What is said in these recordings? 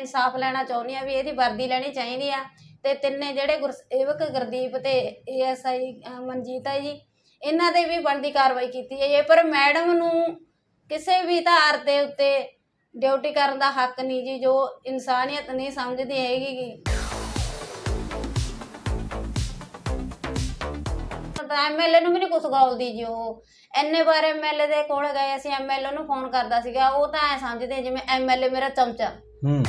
ਇਨਸਾਫ ਲੈਣਾ ਚਾਹੁੰਦੀ ਆ ਵੀ ਇਹਦੀ ਵਰਦੀ ਲੈਣੀ ਚਾਹੀਦੀ ਆ। ਤੇ ਤਿੰਨੇ ਜਿਹੜੇ ਗੁਰਸੇਵਕ ਗੁਰਦੀਪ ਤੇ ਏਐਸਆਈ ਮਨਜੀਤ ਹੈ ਜੀ, ਇਹਨਾਂ ਦੇ ਵੀ ਬਣਦੀ ਕਾਰਵਾਈ ਕੀਤੀ ਹੈ ਪਰ ਮੈਡਮ ਨੂੰ ਕਿਸੇ ਵੀ ਧਾਰ ਦੇ ਉੱਤੇ ਡਿਊਟੀ ਕਰਨ ਦਾ ਹੱਕ ਨਹੀਂ ਜੀ, ਜੋ ਇਨਸਾਨੀਅਤ ਨਹੀਂ ਸਮਝਦੀ ਹੈਗੀ ਐਮਐਲਏ ਨੂੰ ਵੀ ਨਹੀਂ ਕੁਛ ਗਾਲਦੀ ਜੀ ਉਹ। ਐਨੇ ਵਾਰ ਐਮਐਲਏ ਦੇ ਕੋਲ ਗਏ, ਅਸੀਂ ਐਮਐਲਏ ਨੂੰ ਫੋਨ ਕਰਦਾ ਸੀਗਾ, ਉਹ ਤਾਂ ਐ ਸਮਝਦੇ ਆ ਜਿਵੇਂ ਐਮਐਲਏ ਮੇਰਾ ਚਮਚਾ। ਹੂੰ।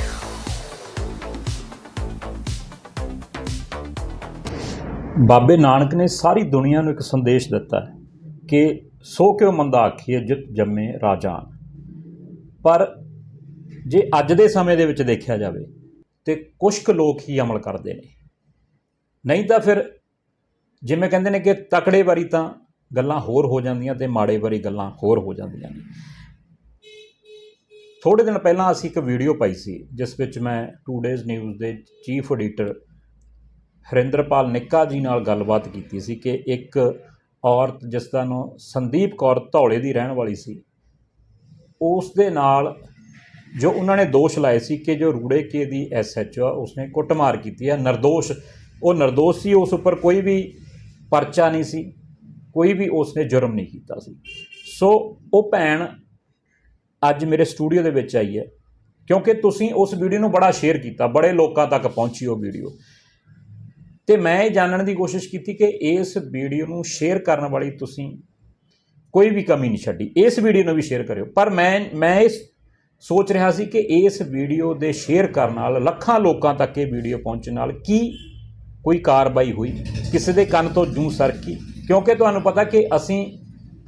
ਬਾਬੇ ਨਾਨਕ ਨੇ ਸਾਰੀ ਦੁਨੀਆ ਨੂੰ ਇੱਕ ਸੰਦੇਸ਼ ਦਿੱਤਾ ਕਿ ਸੋ ਕਿਉ ਮੰਦਾ ਆਖੀਏ ਜਿਤ ਜੰਮੇ ਰਾਜਾਨ। ਪਰ ਜੇ ਅੱਜ ਦੇ ਸਮੇਂ ਦੇ ਵਿੱਚ ਦੇਖਿਆ ਜਾਵੇ ਤੇ ਕੁਝ ਕੁ ਲੋਕ ਹੀ ਅਮਲ ਕਰਦੇ ਨੇ। ਨਹੀਂ ਤਾਂ ਫਿਰ ਜਿਵੇਂ ਕਹਿੰਦੇ ਨੇ ਕਿ ਤਕੜੇ ਵਾਰੀ ਤਾਂ ਗੱਲਾਂ ਹੋਰ ਹੋ ਜਾਂਦੀਆਂ ਤੇ ਮਾੜੇ ਵਾਰੀ ਗੱਲਾਂ ਹੋਰ ਹੋ ਜਾਂਦੀਆਂ ਨੇ। ਥੋੜੇ ਦਿਨ ਪਹਿਲਾਂ ਅਸੀਂ ਇੱਕ ਵੀਡੀਓ ਪਾਈ ਸੀ, ਜਿਸ ਵਿੱਚ ਮੈਂ ਟੂ ਡੇਜ਼ ਨਿਊਜ਼ ਦੇ ਚੀਫ ਐਡੀਟਰ ਹਰਿੰਦਰਪਾਲ ਨਿੱਕਾ ਜੀ ਨਾਲ ਗੱਲਬਾਤ ਕੀਤੀ ਸੀ ਕਿ ਇੱਕ ਔਰਤ ਜਿਸ ਦਾ ਨਾਮ ਸੰਦੀਪ ਕੌਰ ਧੌਲੇ ਦੀ ਰਹਿਣ ਵਾਲੀ ਸੀ, ਉਸ ਦੇ ਨਾਲ ਜੋ ਉਹਨਾਂ ਨੇ ਦੋਸ਼ ਲਾਏ ਸੀ ਕਿ ਜੋ ਰੂੜੇ ਕੇ ਦੀ ਐਸਐਚਓ ਉਸਨੇ ਕੁੱਟਮਾਰ ਕੀਤੀ ਹੈ ਨਿਰਦੋਸ਼, ਉਹ ਨਿਰਦੋਸ਼ ਸੀ, ਉਸ ਉੱਪਰ ਕੋਈ ਵੀ ਪਰਚਾ ਨਹੀਂ ਸੀ, ਕੋਈ ਵੀ ਉਸਨੇ ਜੁਰਮ ਨਹੀਂ ਕੀਤਾ ਸੀ। ਸੋ ਉਹ ਭੈਣ ਅੱਜ ਮੇਰੇ ਸਟੂਡੀਓ ਦੇ ਵਿੱਚ ਆਈ ਹੈ, ਕਿਉਂਕਿ ਤੁਸੀਂ ਉਸ ਵੀਡੀਓ ਨੂੰ ਬੜਾ ਸ਼ੇਅਰ ਕੀਤਾ, ਬੜੇ ਲੋਕਾਂ ਤੱਕ ਪਹੁੰਚੀ ਉਹ ਵੀਡੀਓ। ਤੇ ਮੈਂ ਇਹ ਜਾਣਨ ਦੀ ਕੋਸ਼ਿਸ਼ ਕੀਤੀ ਕਿ ਇਸ ਵੀਡੀਓ ਨੂੰ ਸ਼ੇਅਰ ਕਰਨ ਵਾਲੀ ਤੁਸੀਂ ਕੋਈ ਵੀ ਕਮੀ ਨਹੀਂ ਛੱਡੀ। ਇਸ ਵੀਡੀਓ ਨੂੰ ਵੀ ਸ਼ੇਅਰ ਕਰਿਓ। ਪਰ ਮੈਂ ਮੈਂ ਇਸ ਸੋਚ ਰਿਹਾ ਸੀ ਕਿ ਇਸ ਵੀਡੀਓ ਦੇ ਸ਼ੇਅਰ ਕਰਨ ਨਾਲ ਲੱਖਾਂ ਲੋਕਾਂ ਤੱਕ ਇਹ ਵੀਡੀਓ ਪਹੁੰਚਣ ਨਾਲ ਕੀ ਕੋਈ ਕਾਰਵਾਈ ਹੋਈ? ਕਿਸੇ ਦੇ ਕੰਨ ਤੋਂ ਜੂੰ ਸਰਕੀ? ਕਿਉਂਕਿ ਤੁਹਾਨੂੰ ਪਤਾ ਕਿ ਅਸੀਂ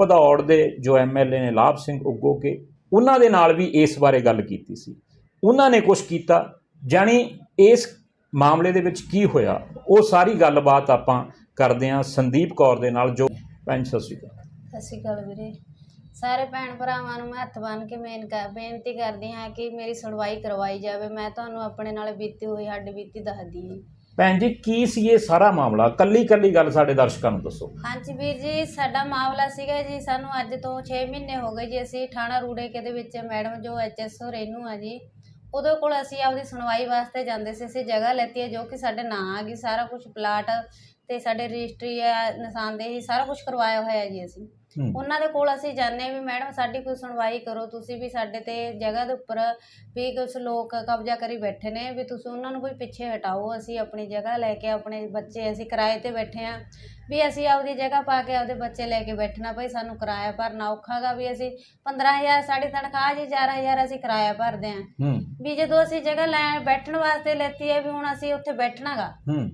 ਭਦੌੜ ਦੇ ਜੋ ਐਮਐਲਏ ਨੇ ਲਾਭ ਸਿੰਘ ਉੱਗੋ ਕੇ, ਉਹਨਾਂ ਦੇ ਨਾਲ ਵੀ ਇਸ ਬਾਰੇ ਗੱਲ ਕੀਤੀ ਸੀ। ਉਹਨਾਂ ਨੇ ਕੁਝ ਕੀਤਾ। ਜਾਣੀ ਇਸ ਮਾਮਲੇ ਦੇ ਵਿੱਚ ਕੀ ਹੋਇਆ? ਉਹ ਸਾਰੀ ਗੱਲਬਾਤ ਆਪਾਂ ਕਰਦੇ ਹਾਂ ਸੰਦੀਪ ਕੌਰ ਦੇ ਨਾਲ ਜੋ ਭੈਣ ਸਤਿ ਸ਼੍ਰੀ ਅਕਾਲ। ਸਤਿ ਸ਼੍ਰੀ ਅਕਾਲ ਵੀਰੇ। ਸਾਰੇ ਭੈਣ ਭਰਾਵਾਂ ਨੂੰ ਮੈਂ ਹੱਥ ਬੰਨ੍ਹ ਕੇ ਮੇਨ ਕਰ ਬੇਨਤੀ ਕਰਦੀ ਹਾਂ ਕਿ ਮੇਰੀ ਸੁਣਵਾਈ ਕਰਵਾਈ ਜਾਵੇ। ਮੈਂ ਤੁਹਾਨੂੰ ਆਪਣੇ ਨਾਲ ਬੀਤੀ ਹੋਈ ਹੱਡ ਬੀਤੀ ਦੱਸਦੀ ਹਾਂ। ਭੈਣ ਜੀ ਕੀ ਸੀ ਇਹ ਸਾਰਾ ਮਾਮਲਾ? ਕੱਲੀ ਕੱਲੀ ਗੱਲ ਸਾਡੇ ਦਰਸ਼ਕਾਂ ਨੂੰ ਦੱਸੋ। ਹਾਂਜੀ ਵੀਰ ਜੀ ਸਾਡਾ ਮਾਮਲਾ ਸੀਗਾ ਜੀ ਸਾਨੂੰ ਅੱਜ ਤੋਂ 6 ਮਹੀਨੇ ਹੋ ਗਏ ਜੀ ਅਸੀਂ ਥਾਣਾ ਰੂੜੇਕੇ ਦੇ ਵਿੱਚ ਮੈਡਮ ਜੋ ਐਚਐਸਓ ਰੇਨੂ ਆ ਜੀ ਉਹਦੇ ਕੋਲ ਅਸੀਂ ਆਪਦੀ ਸੁਣਵਾਈ ਵਾਸਤੇ ਜਾਂਦੇ ਸੀ, ਅਸੀਂ ਜਗ੍ਹਾ ਲੈਤੀ ਹੈ ਜੋ ਕਿ ਸਾਡੇ ਨਾਂ ਆ ਗਈ, ਸਾਰਾ ਕੁਛ ਪਲਾਟ ਅਤੇ ਸਾਡੇ ਰਜਿਸਟਰੀ ਹੈ, ਨਿਸ਼ਾਨਦੇਹੀ ਸਾਰਾ ਕੁਛ ਕਰਵਾਇਆ ਹੋਇਆ ਜੀ ਅਸੀਂ। ਹੂੰ। ਉਹਨਾਂ ਦੇ ਕੋਲ ਅਸੀਂ ਜਾਂਦੇ ਵੀ ਮੈਡਮ ਸਾਡੀ ਕੋਈ ਸੁਣਵਾਈ ਕਰੋ। ਤੁਸੀਂ ਵੀ ਸਾਡੇ ਤੇ ਜਗ੍ਹਾ ਦੇ ਉੱਪਰ ਵੀ ਕੁਝ ਲੋਕ ਕਬਜ਼ਾ ਕਰੀ ਬੈਠੇ ਨੇ ਵੀ ਤੁਸੀਂ ਉਹਨਾਂ ਨੂੰ ਕੋਈ ਪਿੱਛੇ ਹਟਾਓ। ਅਸੀਂ ਆਪਣੀ ਜਗ੍ਹਾ ਲੈ ਕੇ ਆਪਣੇ ਬੱਚੇ ਅਸੀਂ ਕਿਰਾਏ ਤੇ ਬੈਠੇ ਆ ਵੀ ਅਸੀਂ ਆਪਦੀ ਜਗ੍ਹਾ ਪਾ ਕੇ ਆਪਦੇ ਬੱਚੇ ਲੈ ਕੇ ਬੈਠਣਾ ਭਾਈ ਸਾਨੂੰ ਕਿਰਾਇਆ ਭਰਨਾ ਔਖਾਗਾ ਵੀ ਅਸੀਂ 15000 ਸਾਡੀ ਤਨਖਾਹ ਜੀ 4000 ਅਸੀਂ ਕਿਰਾਇਆ ਭਰਦੇ ਆ ਹੂੰ। ਵੀ ਜਦੋਂ ਅਸੀਂ ਜਗ੍ਹਾ ਲੈਣ ਬੈਠਣ ਵਾਸਤੇ ਲੈਤੀ ਹੈ ਵੀ ਹੁਣ ਅਸੀਂ ਉੱਥੇ ਬੈਠਣਾਗਾ ਹੂੰ।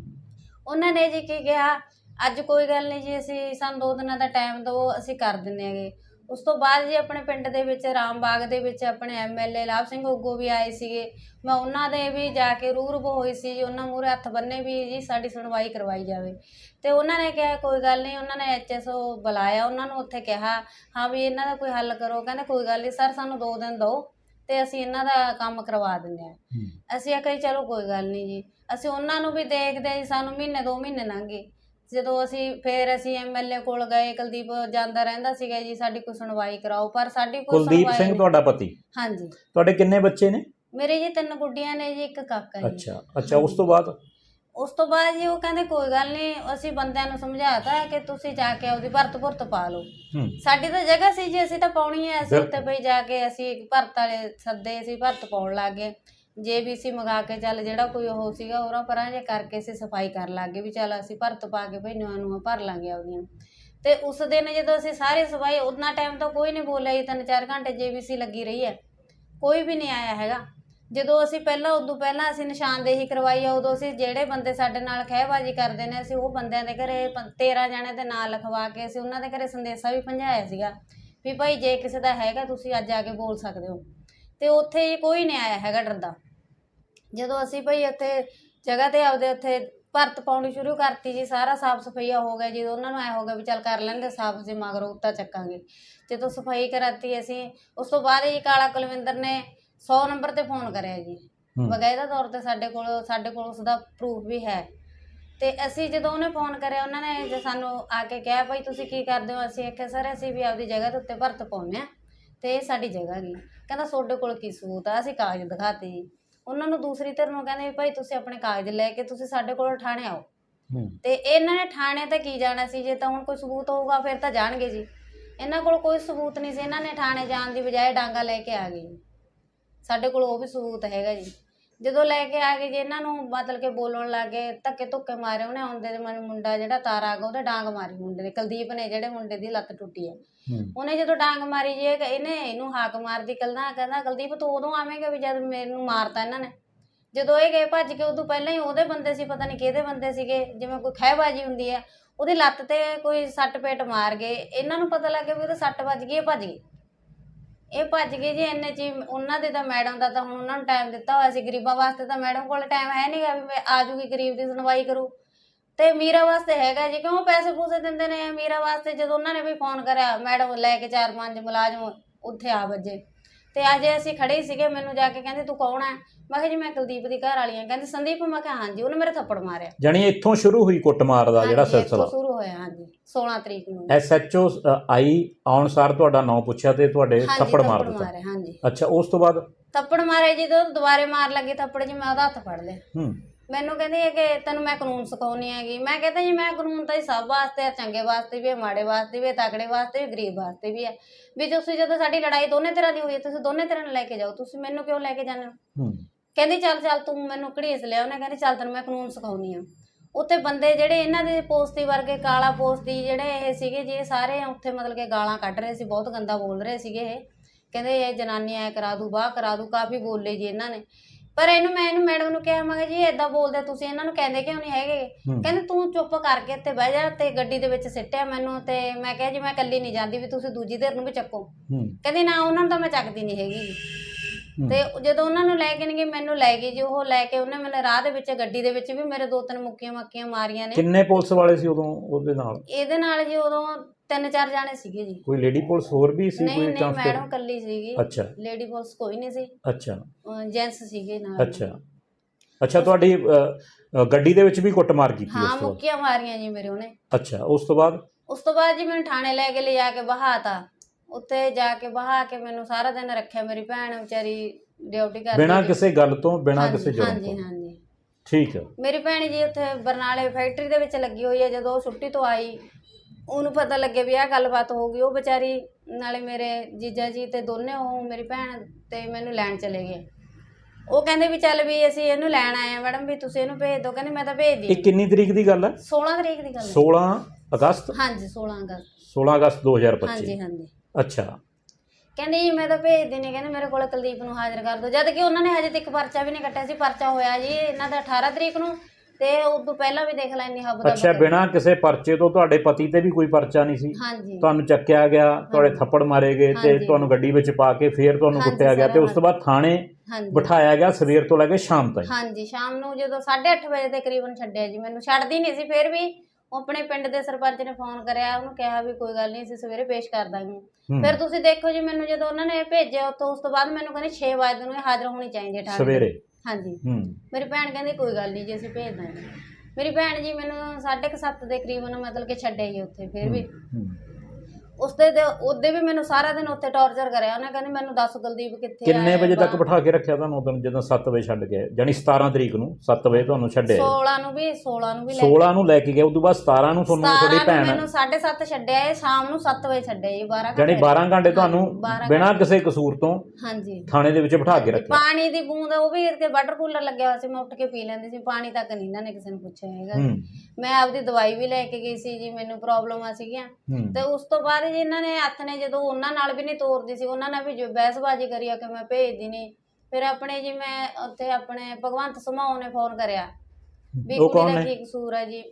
ਉਹਨਾਂ ਨੇ ਜੀ ਕੀ ਕਿਹਾ? ਅੱਜ ਕੋਈ ਗੱਲ ਨਹੀਂ ਜੀ ਅਸੀਂ ਸਾਨੂੰ ਦੋ ਦਿਨਾਂ ਦਾ ਟਾਈਮ ਦਿਓ ਅਸੀਂ ਕਰ ਦਿੰਦੇ ਹੈਗੇ। ਉਸ ਤੋਂ ਬਾਅਦ ਜੀ ਆਪਣੇ ਪਿੰਡ ਦੇ ਵਿੱਚ ਰਾਮਬਾਗ ਦੇ ਵਿੱਚ ਆਪਣੇ ਐਮਐਲਏ ਲਾਭ ਸਿੰਘ ਉੱਗੋ ਵੀ ਆਏ ਸੀਗੇ। ਮੈਂ ਉਹਨਾਂ ਦੇ ਵੀ ਜਾ ਕੇ ਰੂਬਰੂ ਹੋਈ ਸੀ ਜੀ ਉਹਨਾਂ ਮੂਹਰੇ ਹੱਥ ਬੰਨੇ ਵੀ ਜੀ ਸਾਡੀ ਸੁਣਵਾਈ ਕਰਵਾਈ ਜਾਵੇ। ਤੇ ਉਹਨਾਂ ਨੇ ਕਿਹਾ ਕੋਈ ਗੱਲ ਨਹੀਂ ਉਹਨਾਂ ਨੇ ਐਚਐਸਓ ਬੁਲਾਇਆ ਉਹਨਾਂ ਨੂੰ ਉੱਥੇ ਕਿਹਾ ਹਾਂ ਵੀ ਇਹਨਾਂ ਦਾ ਕੋਈ ਹੱਲ ਕਰੋ। ਕਹਿੰਦੇ ਕੋਈ ਗੱਲ ਨਹੀਂ ਸਰ ਸਾਨੂੰ ਦੋ ਦਿਨ ਦਿਓ ਤੇ ਅਸੀਂ ਇਹਨਾਂ ਦਾ ਕੰਮ ਕਰਵਾ ਦਿੰਦੇ ਹੂੰ। ਅਸੀਂ ਆਖਿਆ ਚਲੋ ਕੋਈ ਗੱਲ ਨਹੀਂ ਜੀ। ਅਸੀਂ ਉਹਨਾਂ ਨੂੰ ਵੀ ਦੇਖਦੇ ਜੀ ਸਾਨੂੰ ਮਹੀਨੇ ਦੋ ਮਹੀਨੇ ਲੰਘ ਗਏ। ਜਦੋਂ ਅਸੀਂ ਫੇਰ ਅਸੀਂ ਐਮਐਲਏ ਕੋਲ ਗਏ ਕੁਲਦੀਪ ਜਾਂਦਾ ਰਹਿੰਦਾ ਸੀਗਾ ਜੀ ਸਾਡੀ ਕੋਈ ਸੁਣਵਾਈ ਕਰਾਓ ਪਰ ਸਾਡੀ ਕੋਈ ਕੁਲਦੀਪ ਸੁਣਵਾਈ ਸਿੰਘ ਨਹੀਂ। ਤੁਹਾਡਾ ਪਤੀ? ਹਾਂਜੀ। ਤੁਹਾਡੇ ਕਿੰਨੇ ਬੱਚੇ ਨੇ? ਮੇਰੇ ਜੀ ਤਿੰਨ ਗੁੱਡੀਆਂ ਨੇ ਜੀ ਇੱਕ ਕਾਕਾ ਜੀ। ਅੱਛਾ ਅੱਛਾ ਉਸ ਤੋਂ ਬਾਅਦ? ਉਸ ਤੋਂ ਬਾਅਦ ਜੀ ਉਹ ਕਹਿੰਦੇ ਕੋਈ ਗੱਲ ਨਹੀਂ ਅਸੀਂ ਬੰਦਿਆਂ ਨੂੰ ਸਮਝਾਤਾ ਕਿ ਤੁਸੀਂ ਜਾ ਕੇ ਆਪਦੀ ਭਰਤ ਭੁਰਤ ਪਾ ਲਓ। ਹੂੰ। ਸਾਡੀ ਤਾਂ ਜਗ੍ਹਾ ਸੀ ਜੀ ਅਸੀਂ ਤਾਂ ਪਾਉਣੀ ਹੈ ਅਸੀਂ ਬਿਲਕੁਲ। ਉੱਤੇ ਪਈ ਜਾ ਕੇ ਅਸੀਂ ਭਰਤ ਵਾਲੇ ਸੱਦੇ ਅਸੀਂ ਭਰਤ ਪਾਉਣ ਲੱਗ ਗਏ। ਜੇ ਵੀ ਸੀ ਮੰਗਾ ਕੇ ਚੱਲ ਜਿਹੜਾ ਕੋਈ ਉਹ ਸੀਗਾ ਉਹਨਾਂ ਪਰਾਂ ਜੇ ਕਰਕੇ ਅਸੀਂ ਸਫ਼ਾਈ ਕਰਨ ਲੱਗ ਗਏ ਵੀ ਚੱਲ ਅਸੀਂ ਭਰਤ ਪਾ ਕੇ ਭਈ ਨਿਆਂ ਨੂੰ ਭਰ ਲਾਂਗੇ ਆਉਂਦੀਆਂ ਤੇ ਉਸ ਦਿਨ ਜਦੋਂ ਅਸੀਂ ਸਾਰੇ ਸਫ਼ਾਈ ਉਹਨਾਂ ਟਾਈਮ ਤਾਂ ਕੋਈ ਨਹੀਂ ਬੋਲਿਆ ਜੀ, ਤਿੰਨ ਚਾਰ ਘੰਟੇ ਜੇਬੀਸੀ ਲੱਗੀ ਰਹੀ ਹੈ। ਕੋਈ ਵੀ ਨਹੀਂ ਆਇਆ ਹੈਗਾ। ਜਦੋਂ ਅਸੀਂ ਪਹਿਲਾਂ ਉਦੋਂ ਪਹਿਲਾਂ ਅਸੀਂ ਨਿਸ਼ਾਨਦੇਹੀ ਕਰਵਾਈ ਆ, ਉਦੋਂ ਅਸੀਂ ਜਿਹੜੇ ਬੰਦੇ ਸਾਡੇ ਨਾਲ ਖਹਿਬਾਜ਼ੀ ਕਰਦੇ ਨੇ, ਅਸੀਂ ਉਹ ਬੰਦਿਆਂ ਦੇ ਘਰੇ 13 ਜਣੇ ਦੇ ਨਾਂ ਲਿਖਵਾ ਕੇ ਅਸੀਂ ਉਹਨਾਂ ਦੇ ਘਰੇ ਸੰਦੇਸ਼ਾ ਵੀ ਪਹੁੰਚਾਇਆ ਸੀਗਾ ਵੀ ਭਾਈ ਜੇ ਕਿਸੇ ਦਾ ਹੈਗਾ ਤੁਸੀਂ ਅੱਜ ਆ ਕੇ ਬੋਲ ਸਕਦੇ ਹੋ। ਤੇ ਉੱਥੇ ਜੀ ਕੋਈ ਨਹੀਂ ਆਇਆ ਹੈਗਾ ਡਰਦਾ। ਜਦੋਂ ਅਸੀਂ ਭਾਈ ਉੱਥੇ ਜਗ੍ਹਾ ਤੇ ਆਪਦੇ ਉੱਥੇ ਭਰਤ ਪਾਉਣੀ ਸ਼ੁਰੂ ਕਰਤੀ ਜੀ ਸਾਰਾ ਸਾਫ਼ ਸਫਾਈਆ ਹੋ ਗਿਆ ਜਦੋਂ ਉਹਨਾਂ ਨੂੰ ਐ ਹੋ ਗਿਆ ਵੀ ਚੱਲ ਕਰ ਲੈਂਦੇ ਸਾਫ਼ ਅਸੀਂ ਮਗਰੋਂ ਉੱਤਾ ਚੱਕਾਂਗੇ। ਜਦੋਂ ਸਫ਼ਾਈ ਕਰਾਤੀ ਅਸੀਂ ਉਸ ਤੋਂ ਬਾਅਦ ਜੀ ਕਾਲਾ ਕੁਲਵਿੰਦਰ ਨੇ 100 ਨੰਬਰ ਤੇ ਫੋਨ ਕਰਿਆ ਜੀ। ਹੂੰ। ਬਕਾਇਦਾ ਤੌਰ ਤੇ ਸਾਡੇ ਕੋਲ ਸਾਡੇ ਕੋਲ ਉਸ ਦਾ ਪ੍ਰੂਫ ਵੀ ਹੈ। ਤੇ ਅਸੀਂ ਜਦੋਂ ਉਹਨੇ ਫੋਨ ਕਰਿਆ ਉਹਨਾਂ ਨੇ ਜੇ ਸਾਨੂੰ ਆ ਕੇ ਕਿਹਾ ਭਾਈ ਤੁਸੀਂ ਕੀ ਕਰਦੇ ਹੋ ਅਸੀਂ ਆਖਿਆ ਸਰ ਅਸੀਂ ਵੀ ਆਪਦੀ ਜਗ੍ਹਾ ਦੇ ਉੱਤੇ ਭਰਤ ਪਾਉਂਦੇ ਆ ਤੇ ਇਹ ਸਾਡੀ ਜਗ੍ਹਾ ਗਈ ਕਹਿੰਦਾ ਤੁਹਾਡੇ ਕੋਲ ਕੀ ਸਬੂਤ ਆ? ਅਸੀਂ ਕਾਗਜ਼ ਦਿਖਾਤੇ ਜੀ। ਉਹਨਾਂ ਨੂੰ ਦੂਸਰੀ ਧਿਰ ਨੂੰ ਕਹਿੰਦੇ ਵੀ ਭਾਈ ਤੁਸੀਂ ਆਪਣੇ ਕਾਗਜ਼ ਲੈ ਕੇ ਤੁਸੀਂ ਸਾਡੇ ਕੋਲ ਥਾਣੇ ਆਓ। ਹੂੰ। ਤੇ ਇਹਨਾਂ ਨੇ ਥਾਣੇ ਤੇ ਕੀ ਜਾਣਾ ਸੀ? ਜੇ ਤਾਂ ਹੁਣ ਕੋਈ ਸਬੂਤ ਹੋਊਗਾ ਫਿਰ ਤਾਂ ਜਾਣਗੇ ਜੀ। ਇਹਨਾਂ ਕੋਲ ਕੋਈ ਸਬੂਤ ਨਹੀਂ ਸੀ। ਇਹਨਾਂ ਨੇ ਥਾਣੇ ਜਾਣ ਦੀ ਬਜਾਏ ਡਾਂਗਾ ਲੈ ਕੇ ਆ ਗਏ ਜੀ। ਸਾਡੇ ਕੋਲ ਉਹ ਵੀ ਸਬੂਤ ਹੈਗਾ ਜੀ। ਜਦੋਂ ਲੈ ਕੇ ਆ ਗਏ ਜੀ ਇਹਨਾਂ ਨੂੰ ਮਤਲਬ ਕਿ ਬੋਲਣ ਲੱਗੇ ਧੱਕੇ ਧੁੱਕੇ ਮਾਰੇ ਉਹਨੇ ਆਉਂਦੇ ਦੇ ਮੈਨੂੰ ਮੁੰਡਾ ਜਿਹੜਾ ਤਾਰਾ ਆਗਾ ਉਹਦੇ ਡਾਂਗ ਮਾਰੀ ਮੁੰਡੇ ਨੇ ਕੁਲਦੀਪ ਨੇ ਜਿਹੜੇ ਮੁੰਡੇ ਦੀ ਲੱਤ ਟੁੱਟੀ ਹੂੰ। ਉਹਨੇ ਜਦੋਂ ਡਾਂਗ ਮਾਰੀ ਜੇ ਇਹਨੇ ਇਹਨੂੰ ਹਾਕ ਮਾਰਦੀ, ਕਹਿੰਦਾ ਕਹਿੰਦਾ, ਕੁਲਦੀਪ, ਤੂੰ ਉਦੋਂ ਆਵੇਂਗਾ ਵੀ ਜਦ ਮੈਨੂੰ ਮਾਰਤਾ ਇਹਨਾਂ ਨੇ? ਜਦੋਂ ਇਹ ਗਏ ਭੱਜ ਕੇ, ਉਦੋਂ ਪਹਿਲਾਂ ਹੀ ਉਹਦੇ ਬੰਦੇ ਸੀ, ਪਤਾ ਨਹੀਂ ਕਿਹਦੇ ਬੰਦੇ ਸੀਗੇ, ਜਿਵੇਂ ਕੋਈ ਖਹਿਬਾਜੀ ਹੁੰਦੀ ਹੈ ਉਹਦੀ ਲੱਤ ਤੇ ਕੋਈ ਸੱਟ ਪੇਟ ਮਾਰ ਗਏ। ਇਹਨਾਂ ਨੂੰ ਪਤਾ ਲੱਗ ਗਿਆ ਵੀ ਉਹਦੇ ਸੱਟ ਵੱਜ ਗਈ, ਇਹ ਭੱਜ ਗਈ। ਇਹ ਭੱਜ ਗਏ ਜੀ ਇੰਨੇ ਚ ਉਹਨਾਂ ਦੇ ਤਾਂ ਮੈਡਮ ਦਾ ਤਾਂ ਹੁਣ ਉਹਨਾਂ ਨੂੰ ਟਾਈਮ ਦਿੱਤਾ ਹੋਇਆ ਸੀ, ਗਰੀਬਾਂ ਵਾਸਤੇ ਤਾਂ ਮੈਡਮ ਕੋਲ ਟਾਈਮ ਹੈ ਨਹੀਂਗਾ ਵੀ ਮੈਂ ਆ ਜੂਗੀ, ਗਰੀਬ ਦੀ ਸੁਣਵਾਈ ਕਰੂ। ਤੇ ਮੀਰਾ ਵਾਸਤੇ ਹੈਗਾ ਜੀ ਕਿਉਂ ਪੈਸੇ ਪੂਸੇ ਦਿੰਦੇ ਨੇ ਮੀਰਾ ਵਾਸਤੇ? ਜਦੋਂ ਉਹਨਾਂ ਨੇ ਵੀ ਫੋਨ ਕਰਿਆ ਮੈਡਮ ਲੈ ਕੇ ਚਾਰ ਪੰਜ ਮੁਲਾਜ਼ਮ ਉੱਥੇ ਆ ਵੱਜੇ ਤੇ ਅੱਜ ਅਸੀਂ ਖੜੇ ਹੀ ਸੀਗੇ ਮੈਨੂੰ ਜਾ ਕੇ ਕਹਿੰਦੇ ਤੂੰ ਕੌਣ ਹੈ ਮੈਂ ਕਿਹਾ ਜੀ ਮੈਂ ਕੁਲਦੀਪ ਦੀ ਘਰ ਵਾਲੀ ਹਾਂ ਕਹਿੰਦੇ ਸੰਦੀਪ? ਮੈਂ ਕਿਹਾ ਹਾਂਜੀ। ਉਹਨੇ ਮੇਰੇ ਥੱਪੜ ਮਾਰਿਆ। ਜਾਣੀ ਇੱਥੋਂ ਸ਼ੁਰੂ ਹੋਈ ਕੁੱਟਮਾਰ ਦਾ ਜਿਹੜਾ ਹਾਂਜੀ, ਇੱਥੋਂ ਸਿਲਸਿਲਾ? ਸ਼ੁਰੂ ਹੋਇਆ ਹਾਂਜੀ। 16 ਤਰੀਕ ਨੂੰ। ਐਸਐਚਓ ਆਈ ਆਉਣ ਸਾਰ ਤੁਹਾਡਾ ਨਾਮ ਪੁੱਛਿਆ ਤੇ ਤੁਹਾਡੇ ਹਾਂਜੀ ਥੱਪੜ ਮਾਰ ਦਿੱਤਾ? ਹਾਂਜੀ। ਅੱਛਾ ਉਸ ਤੋਂ ਬਾਅਦ? ਥੱਪੜ ਮਾਰੇ ਜਦੋਂ ਦੁਬਾਰੇ ਮਾਰ ਲੱਗੀ ਥੱਪੜ ਜੀ ਮੈਂ ਉਹਦਾ ਹੱਥ ਫੜ ਲਿਆ। ਹੂੰ। ਮੈਨੂੰ ਕਹਿੰਦੀ ਹੈ ਕਿ ਤੈਨੂੰ ਮੈਂ ਕਾਨੂੰਨ ਸਿਖਾਉਣੀ ਹੈਗੀ। ਮੈਂ ਕਹਿੰਦਾ ਜੀ ਮੈਂ ਕਾਨੂੰਨ ਤਾਂ ਜੀ ਸਭ ਵਾਸਤੇ ਆ ਚੰਗੇ ਵਾਸਤੇ ਵੀ ਹੈ ਮਾੜੇ ਵਾਸਤੇ ਵੀ ਹੈ ਤਕੜੇ ਵਾਸਤੇ ਵੀ ਗਰੀਬ ਵਾਸਤੇ ਵੀ ਹੈ ਵੀ ਤੁਸੀਂ ਜਦੋਂ ਸਾਡੀ ਲੜਾਈ ਦੋਨੇ ਤਰ੍ਹਾਂ ਦੀ ਹੋਈ ਹੈ ਤੁਸੀਂ ਦੋਨੇ ਤਰ੍ਹਾਂ ਨੂੰ ਲੈ ਕੇ ਜਾਓ। ਤੁਸੀਂ ਮੈਨੂੰ ਕਿਉਂ ਲੈ ਕੇ ਹੋ ਹੂੰ। ਕਹਿੰਦੀ ਚੱਲ ਚੱਲ ਤੂੰ ਮੈਨੂੰ ਘੜੀਸ ਲਿਆ। ਉਹਨੇ ਕਹਿੰਦੀ ਚੱਲ ਤੈਨੂੰ ਮੈਂ ਕਾਨੂੰਨ ਸਿਖਾਉਣੀ ਆ ਉੱਥੇ ਬੰਦੇ ਜਿਹੜੇ ਇਹਨਾਂ ਦੇ ਪੋਸਤੀ ਵਰਗੇ ਕਾਲਾ ਪੋਸਤੀ ਜਿਹੜੇ ਇਹ ਸੀਗੇ ਜੀ ਸਾਰੇ ਉੱਥੇ ਮਤਲਬ ਕਿ ਗਾਲਾਂ ਕੱਢ ਰਹੇ ਸੀ ਬਹੁਤ ਗੰਦਾ ਬੋਲ ਰਹੇ ਸੀਗੇ ਇਹ। ਕਹਿੰਦੇ ਇਹ ਜਨਾਨੀ ਐ ਕਰਾ ਦੂ ਬਾਹ ਕਰਾ ਦੂ ਕਾਫੀ ਬੋਲੇ ਜੀ ਇਹਨਾਂ ਨੇ। ਪਰ ਇਹਨੂੰ ਮੈਂ ਇਹਨੂੰ ਮੈਡਮ ਨੂੰ ਕਿਹਾ ਮੈਂ ਕਿਹਾ ਜੀ ਏਦਾਂ ਬੋਲਦੇ ਤੁਸੀਂ ਇਹਨਾਂ ਨੂੰ ਕਹਿੰਦੇ ਕਿਉਂ ਨਹੀਂ ਹੈਗੇ? ਹੂੰ। ਕਹਿੰਦੇ ਤੂੰ ਚੁੱਪ ਕਰਕੇ ਇੱਥੇ ਬਹਿ ਜਾ ਤੇ ਗੱਡੀ ਦੇ ਵਿੱਚ ਸਿੱਟਿਆ ਮੈਨੂੰ ਤੇ ਮੈਂ ਕਿਹਾ ਜੀ ਮੈਂ ਇਕੱਲੀ ਨਹੀਂ ਜਾਂਦੀ ਵੀ ਤੁਸੀਂ ਦੂਜੀ ਧਿਰ ਨੂੰ ਵੀ ਚੱਕੋ। ਹੂੰ। ਕਹਿੰਦੀ ਨਾ ਉਹਨਾਂ ਨੂੰ ਤਾਂ ਮੈਂ ਚੱਕਦੀ ਨਹੀਂ ਹੈਗੀ। ਤੇ ਜਦੋਂ ਉਹਨਾਂ ਨੂੰ ਲੈ ਕੇ ਮੈਨੂੰ ਲੈ ਗਈ ਜੀ ਉਹ ਲੈ ਕੇ ਉਹਨੇ ਮੈਨੂੰ ਰਾਹ ਦੇ ਵਿੱਚ ਗੱਡੀ ਦੇ ਵਿੱਚ ਵੀ ਮੇਰੇ ਦੋ ਤਿੰਨ ਮੁੱਕੀਆਂ ਮੱਕੀਆਂ ਮਾਰੀਆਂ ਨੇ। ਕਿੰਨੇ ਪੁਲਿਸ ਵਾਲੇ ਸੀ ਉਦੋਂ ਉਹਦੇ ਨਾਲ? ਇਹਦੇ ਨਾਲ ਜੀ ਉਦੋਂ ਤਿੰਨ ਚਾਰ ਜਾਣੇ ਸੀਗੇ ਜੀ। ਕੋਈ ਲੇਡੀ ਪੁਲਿਸ ਹੋਰ ਵੀ ਸੀ ਨਹੀਂ ਕੋਈ ਨਹੀਂ ਚਾਂਸ ਮੈਡਮ ਕੱਲੀ ਸੀਗੀ। ਅੱਛਾ। ਲੇਡੀ ਪੁਲਿਸ ਕੋਈ ਨਹੀਂ ਸੀ। ਅੱਛਾ। ਜੈਂਟਸ ਸੀਗੇ ਨਾਲ। ਅੱਛਾ। ਅੱਛਾ ਤੁਹਾਡੀ ਅ, ਅ, ਗੱਡੀ ਦੇ ਵਿੱਚ ਵੀ ਕੁੱਟਮਾਰ ਕੀਤੀ ਹਾਂ ਉਸ ਤੋਂ ਬਾਅਦ? ਮੁੱਕੀਆਂ ਮਾਰੀਆਂ ਜੀ ਮੇਰੇ ਉਹਨੇ। ਅੱਛਾ ਉਸ ਤੋਂ ਬਾਅਦ? ਉਸ ਤੋਂ ਬਾਅਦ ਜੀ ਮੈਨੂੰ ਥਾਣੇ ਲੈ ਕੇ ਲਿਜਾ ਕੇ ਬਹਾਤਾ। ਉੱਤੇ ਜਾ ਕੇ ਬਹਾ ਕੇ ਮੈਨੂੰ ਸਾਰਾ ਦਿਨ ਰੱਖਿਆ ਮੇਰੀ ਭੈਣ ਵਿਚਾਰੀ ਡਿਊਟੀ ਕਰਦੀ ਬਿਨਾਂ ਸੀ। ਕਿਸੇ ਗੱਲ ਤੋਂ ਬਿਨਾਂ ਹਾਂਜੀ, ਕਿਸੇ ਜੁਰਮ ਹਾਂਜੀ ਤੋਂ। ਹਾਂਜੀ। ਠੀਕ ਹੈ। ਮੇਰੀ ਭੈਣ ਜੀ ਉੱਥੇ ਬਰਨਾਲੇ ਫੈਕਟਰੀ ਦੇ ਵਿੱਚ ਲੱਗੀ ਹੋਈ ਹੈ ਜਦੋਂ ਉਹ ਛੁੱਟੀ ਤੋਂ ਆਈ ਉਹਨੂੰ ਪਤਾ ਲੱਗੇ ਵੀ ਆਹ ਗੱਲਬਾਤ ਹੋ ਗਈ। ਉਹ ਵਿਚਾਰੀ ਨਾਲੇ ਮੇਰੇ ਜੀਜਾ ਜੀ ਤੇ ਦੋਨੇ ਉਹ ਮੇਰੀ ਭੈਣ ਤੇ ਮੈਨੂੰ ਲੈਣ ਚਲੇ ਗਏ। ਉਹ ਕਹਿੰਦੇ ਵੀ ਚੱਲ ਵੀ ਅਸੀਂ ਇਹਨੂੰ ਲੈਣ ਆਏ ਆ ਮੈਡਮ ਵੀ ਤੁਸੀਂ ਇਹਨੂੰ ਭੇਜ ਦਿਓ। ਕਹਿੰਦੀ ਮੈਂ ਤਾਂ ਭੇਜ ਇਹ ਦੀ ਕਿੰਨੀ ਤਰੀਕ ਦੀ ਗੱਲ ਹੈ? 16 ਤਰੀਕ ਦੀ ਗੱਲ ਹੈ। 16 ਅਗਸਤ? ਹਾਂਜੀ 16 ਅਗਸਤ। 16 ਅਗਸਤ 2025 ਹਾਂਜੀ ਹਾਂਜੀ। ਅੱਛਾ। ਕਹਿੰਦੀ ਜੀ ਮੈਂ ਤਾਂ ਭੇਜ ਦੇਣੀ ਕਹਿੰਦੇ ਮੇਰੇ ਕੋਲ ਕੁਲਦੀਪ ਨੂੰ ਹਾਜ਼ਰ ਕਰ ਦਿਓ ਜਦ ਕਿ ਉਹਨਾਂ ਨੇ ਹਜੇ ਤੱਕ ਪਰਚਾ ਵੀ ਨਹੀਂ ਕੱਟਿਆ ਸੀ ਪਰਚਾ ਹੋਇਆ ਜੀ ਇਹਨਾਂ ਦਾ 18 ਤਰੀਕ ਨੂੰ ਤੇ ਉਦੋਂ ਪਹਿਲਾਂ ਵੀ ਦੇਖ ਲੈਣੀ ਹੱਬ ਦਾ ਅੱਛਾ। ਬਿਨਾਂ ਕਿਸੇ ਪਰਚੇ ਤੋਂ ਤੁਹਾਡੇ ਪਤੀ ਤੇ ਵੀ ਕੋਈ ਪਰਚਾ ਨਹੀਂ ਸੀ? ਹਾਂਜੀ। ਤੁਹਾਨੂੰ ਚੱਕਿਆ ਗਿਆ ਤੁਹਾਡੇ। ਥੱਪੜ ਮਾਰੇ ਗਏ ਤੇ ਹਾਂਜੀ। ਤੁਹਾਨੂੰ ਗੱਡੀ ਵਿੱਚ ਪਾ ਕੇ ਫੇਰ ਤੁਹਾਨੂੰ ਹਾਂਜੀ, ਕੁੱਟਿਆ ਗਿਆ ਤੇ ਉਸ ਤੋਂ ਬਾਅਦ ਥਾਣੇ ਹਾਂਜੀ। ਬਿਠਾਇਆ ਗਿਆ ਸਵੇਰ ਤੋਂ ਲੈ ਕੇ ਸ਼ਾਮ ਤੱਕ। ਹਾਂਜੀ ਸ਼ਾਮ ਨੂੰ ਜਦੋਂ 8:30 ਵਜੇ ਦੇ ਕਰੀਬਨ ਛੱਡਿਆ ਜੀ ਮੈਨੂੰ ਛੱਡਦੀ ਨਹੀਂ ਸੀ ਫਿਰ ਵੀ ਉਹ ਆਪਣੇ ਪਿੰਡ ਦੇ ਸਰਪੰਚ ਨੇ ਫੋਨ ਕਰਿਆ ਉਹਨੂੰ ਕਿਹਾ ਵੀ ਕੋਈ ਗੱਲ ਨਹੀਂ ਅਸੀਂ ਸਵੇਰੇ ਪੇਸ਼ ਕਰ ਦਾਂਗੇ। ਹੂੰ, ਫਿਰ ਤੁਸੀਂ ਦੇਖੋ ਜੀ ਮੈਨੂੰ ਜਦੋਂ ਉਹਨਾਂ ਨੇ ਭੇਜਿਆ ਉੱਥੋਂ ਉਸ ਤੋਂ ਬਾਅਦ ਮੈਨੂੰ ਕਹਿੰਦੇ 6 ਵਜੇ ਨੂੰ ਇਹ ਹਾਜ਼ਰ ਹੋਣੀ ਚਾਹੀਦੀ ਹੈ। ਸਵੇਰੇ? ਹਾਂਜੀ। ਹੂੰ। ਮੇਰੀ ਭੈਣ ਕਹਿੰਦੀ ਕੋਈ ਗੱਲ ਨਹੀਂ ਜੀ ਅਸੀਂ ਭੇਜ ਦਾਂਗੇ। ਮੇਰੀ ਭੈਣ ਜੀ ਮੈਨੂੰ 7:30 ਦੇ ਕਰੀਬਨ ਮਤਲਬ ਕਿ ਛੱਡਿਆ ਜੀ ਉੱਥੇ ਫਿਰ ਵੀ। ਹੂੰ, ਉਸ ਦੇ ਉਹਦੇ ਵੀ ਮੈਨੂੰ ਸਾਰਾ ਦਿਨ ਉੱਥੇ ਟੌਰਚਰ ਕਰਿਆ। ਉਹਨੇ ਕਹਿੰਦੀ ਮੈਨੂੰ ਦੱਸ ਕੁਲਦੀਪ ਕਿੱਥੇ ਕਿੰਨੇ ਆਇਆ ਵਜੇ ਤੱਕ। ਬਿਠਾ ਕੇ ਰੱਖਿਆ ਤੁਹਾਨੂੰ ਉਦੋਂ ਜਦੋਂ 7 ਵਜੇ ਛੱਡ ਗਏ? ਜਾਨੀ 17 ਤਰੀਕ ਨੂੰ 7 ਵਜੇ ਤੁਹਾਨੂੰ ਛੱਡਿਆ 16 ਨੂੰ ਵੀ 16 ਨੂੰ ਵੀ ਲੈ 16 ਨੂੰ ਲੈ ਕੇ ਗਏ ਉਦੋਂ ਬਾਅਦ 17 ਨੂੰ ਤੁਹਾਨੂੰ ਤੁਹਾਡੀ 17 ਨੂੰ ਭੈਣ ਮੈਨੂੰ 7:30 ਛੱਡਿਆ ਇਹ ਸ਼ਾਮ ਨੂੰ 7 ਵਜੇ ਛੱਡਿਆ ਜੀ 12 ਜਾਨੀ 12 ਘੰਟੇ ਤੁਹਾਨੂੰ ਹਾਂਜੀ, 12 ਬਿਨਾਂ ਕਿਸੇ ਕਸੂਰ ਤੋਂ ਹਾਂਜੀ। ਥਾਣੇ ਦੇ ਵਿੱਚ ਬਿਠਾ ਕੇ ਰੱਖਿਆ। ਪਾਣੀ ਦੀ ਬੂੰਦ ਉਹ ਵੀ ਇੱਥੇ ਵਾਟਰ ਕੂਲਰ ਲੱਗਿਆ ਹੋਇਆ ਸੀ ਮੈਂ ਉੱਠ ਕੇ ਪੀ ਲੈਂਦੀ ਸੀ ਪਾਣੀ ਤੱਕ ਨਹੀਂ ਇਹਨਾਂ ਨੇ ਕਿਸੇ ਨੂੰ ਪੁੱਛਿਆ ਹੈਗਾ। ਮੈਂ ਆਪਦੀ ਦਵਾਈ ਵੀ ਲੈ ਕੇ ਗਈ ਸੀ ਜੀ ਮੈਨੂੰ ਪ੍ਰੋਬਲਮਾਂ ਸੀਗੀਆਂ। ਤੇ ਉਸ ਤੋਂ ਬਾਅਦ ਜੀ ਇਹਨਾਂ ਨੇ ਹੱਥ ਨੇ ਜਦੋਂ ਉਹਨਾਂ ਨਾਲ ਵੀ ਨਹੀਂ ਤੋਰਦੀ ਸੀ ਉਹਨਾਂ ਨੇ ਵੀ ਜੋ ਬਹਿਸਬਾਜ਼ੀ ਕਰੀ ਆ ਕਿ ਮੈਂ ਭੇਜਦੀ ਨਹੀਂ। ਫਿਰ ਆਪਣੇ ਜੀ ਮੈਂ ਉੱਥੇ ਆਪਣੇ ਭਗਵੰਤ ਸਮਾਉ ਨੇ ਫੋਨ ਕਰਿਆ ਵੀ ਉਹ ਕੁੜੀ ਕੌਣ ਦਾ ਨੇ? ਕੀ ਕਸੂਰ ਹੈ ਜੀ?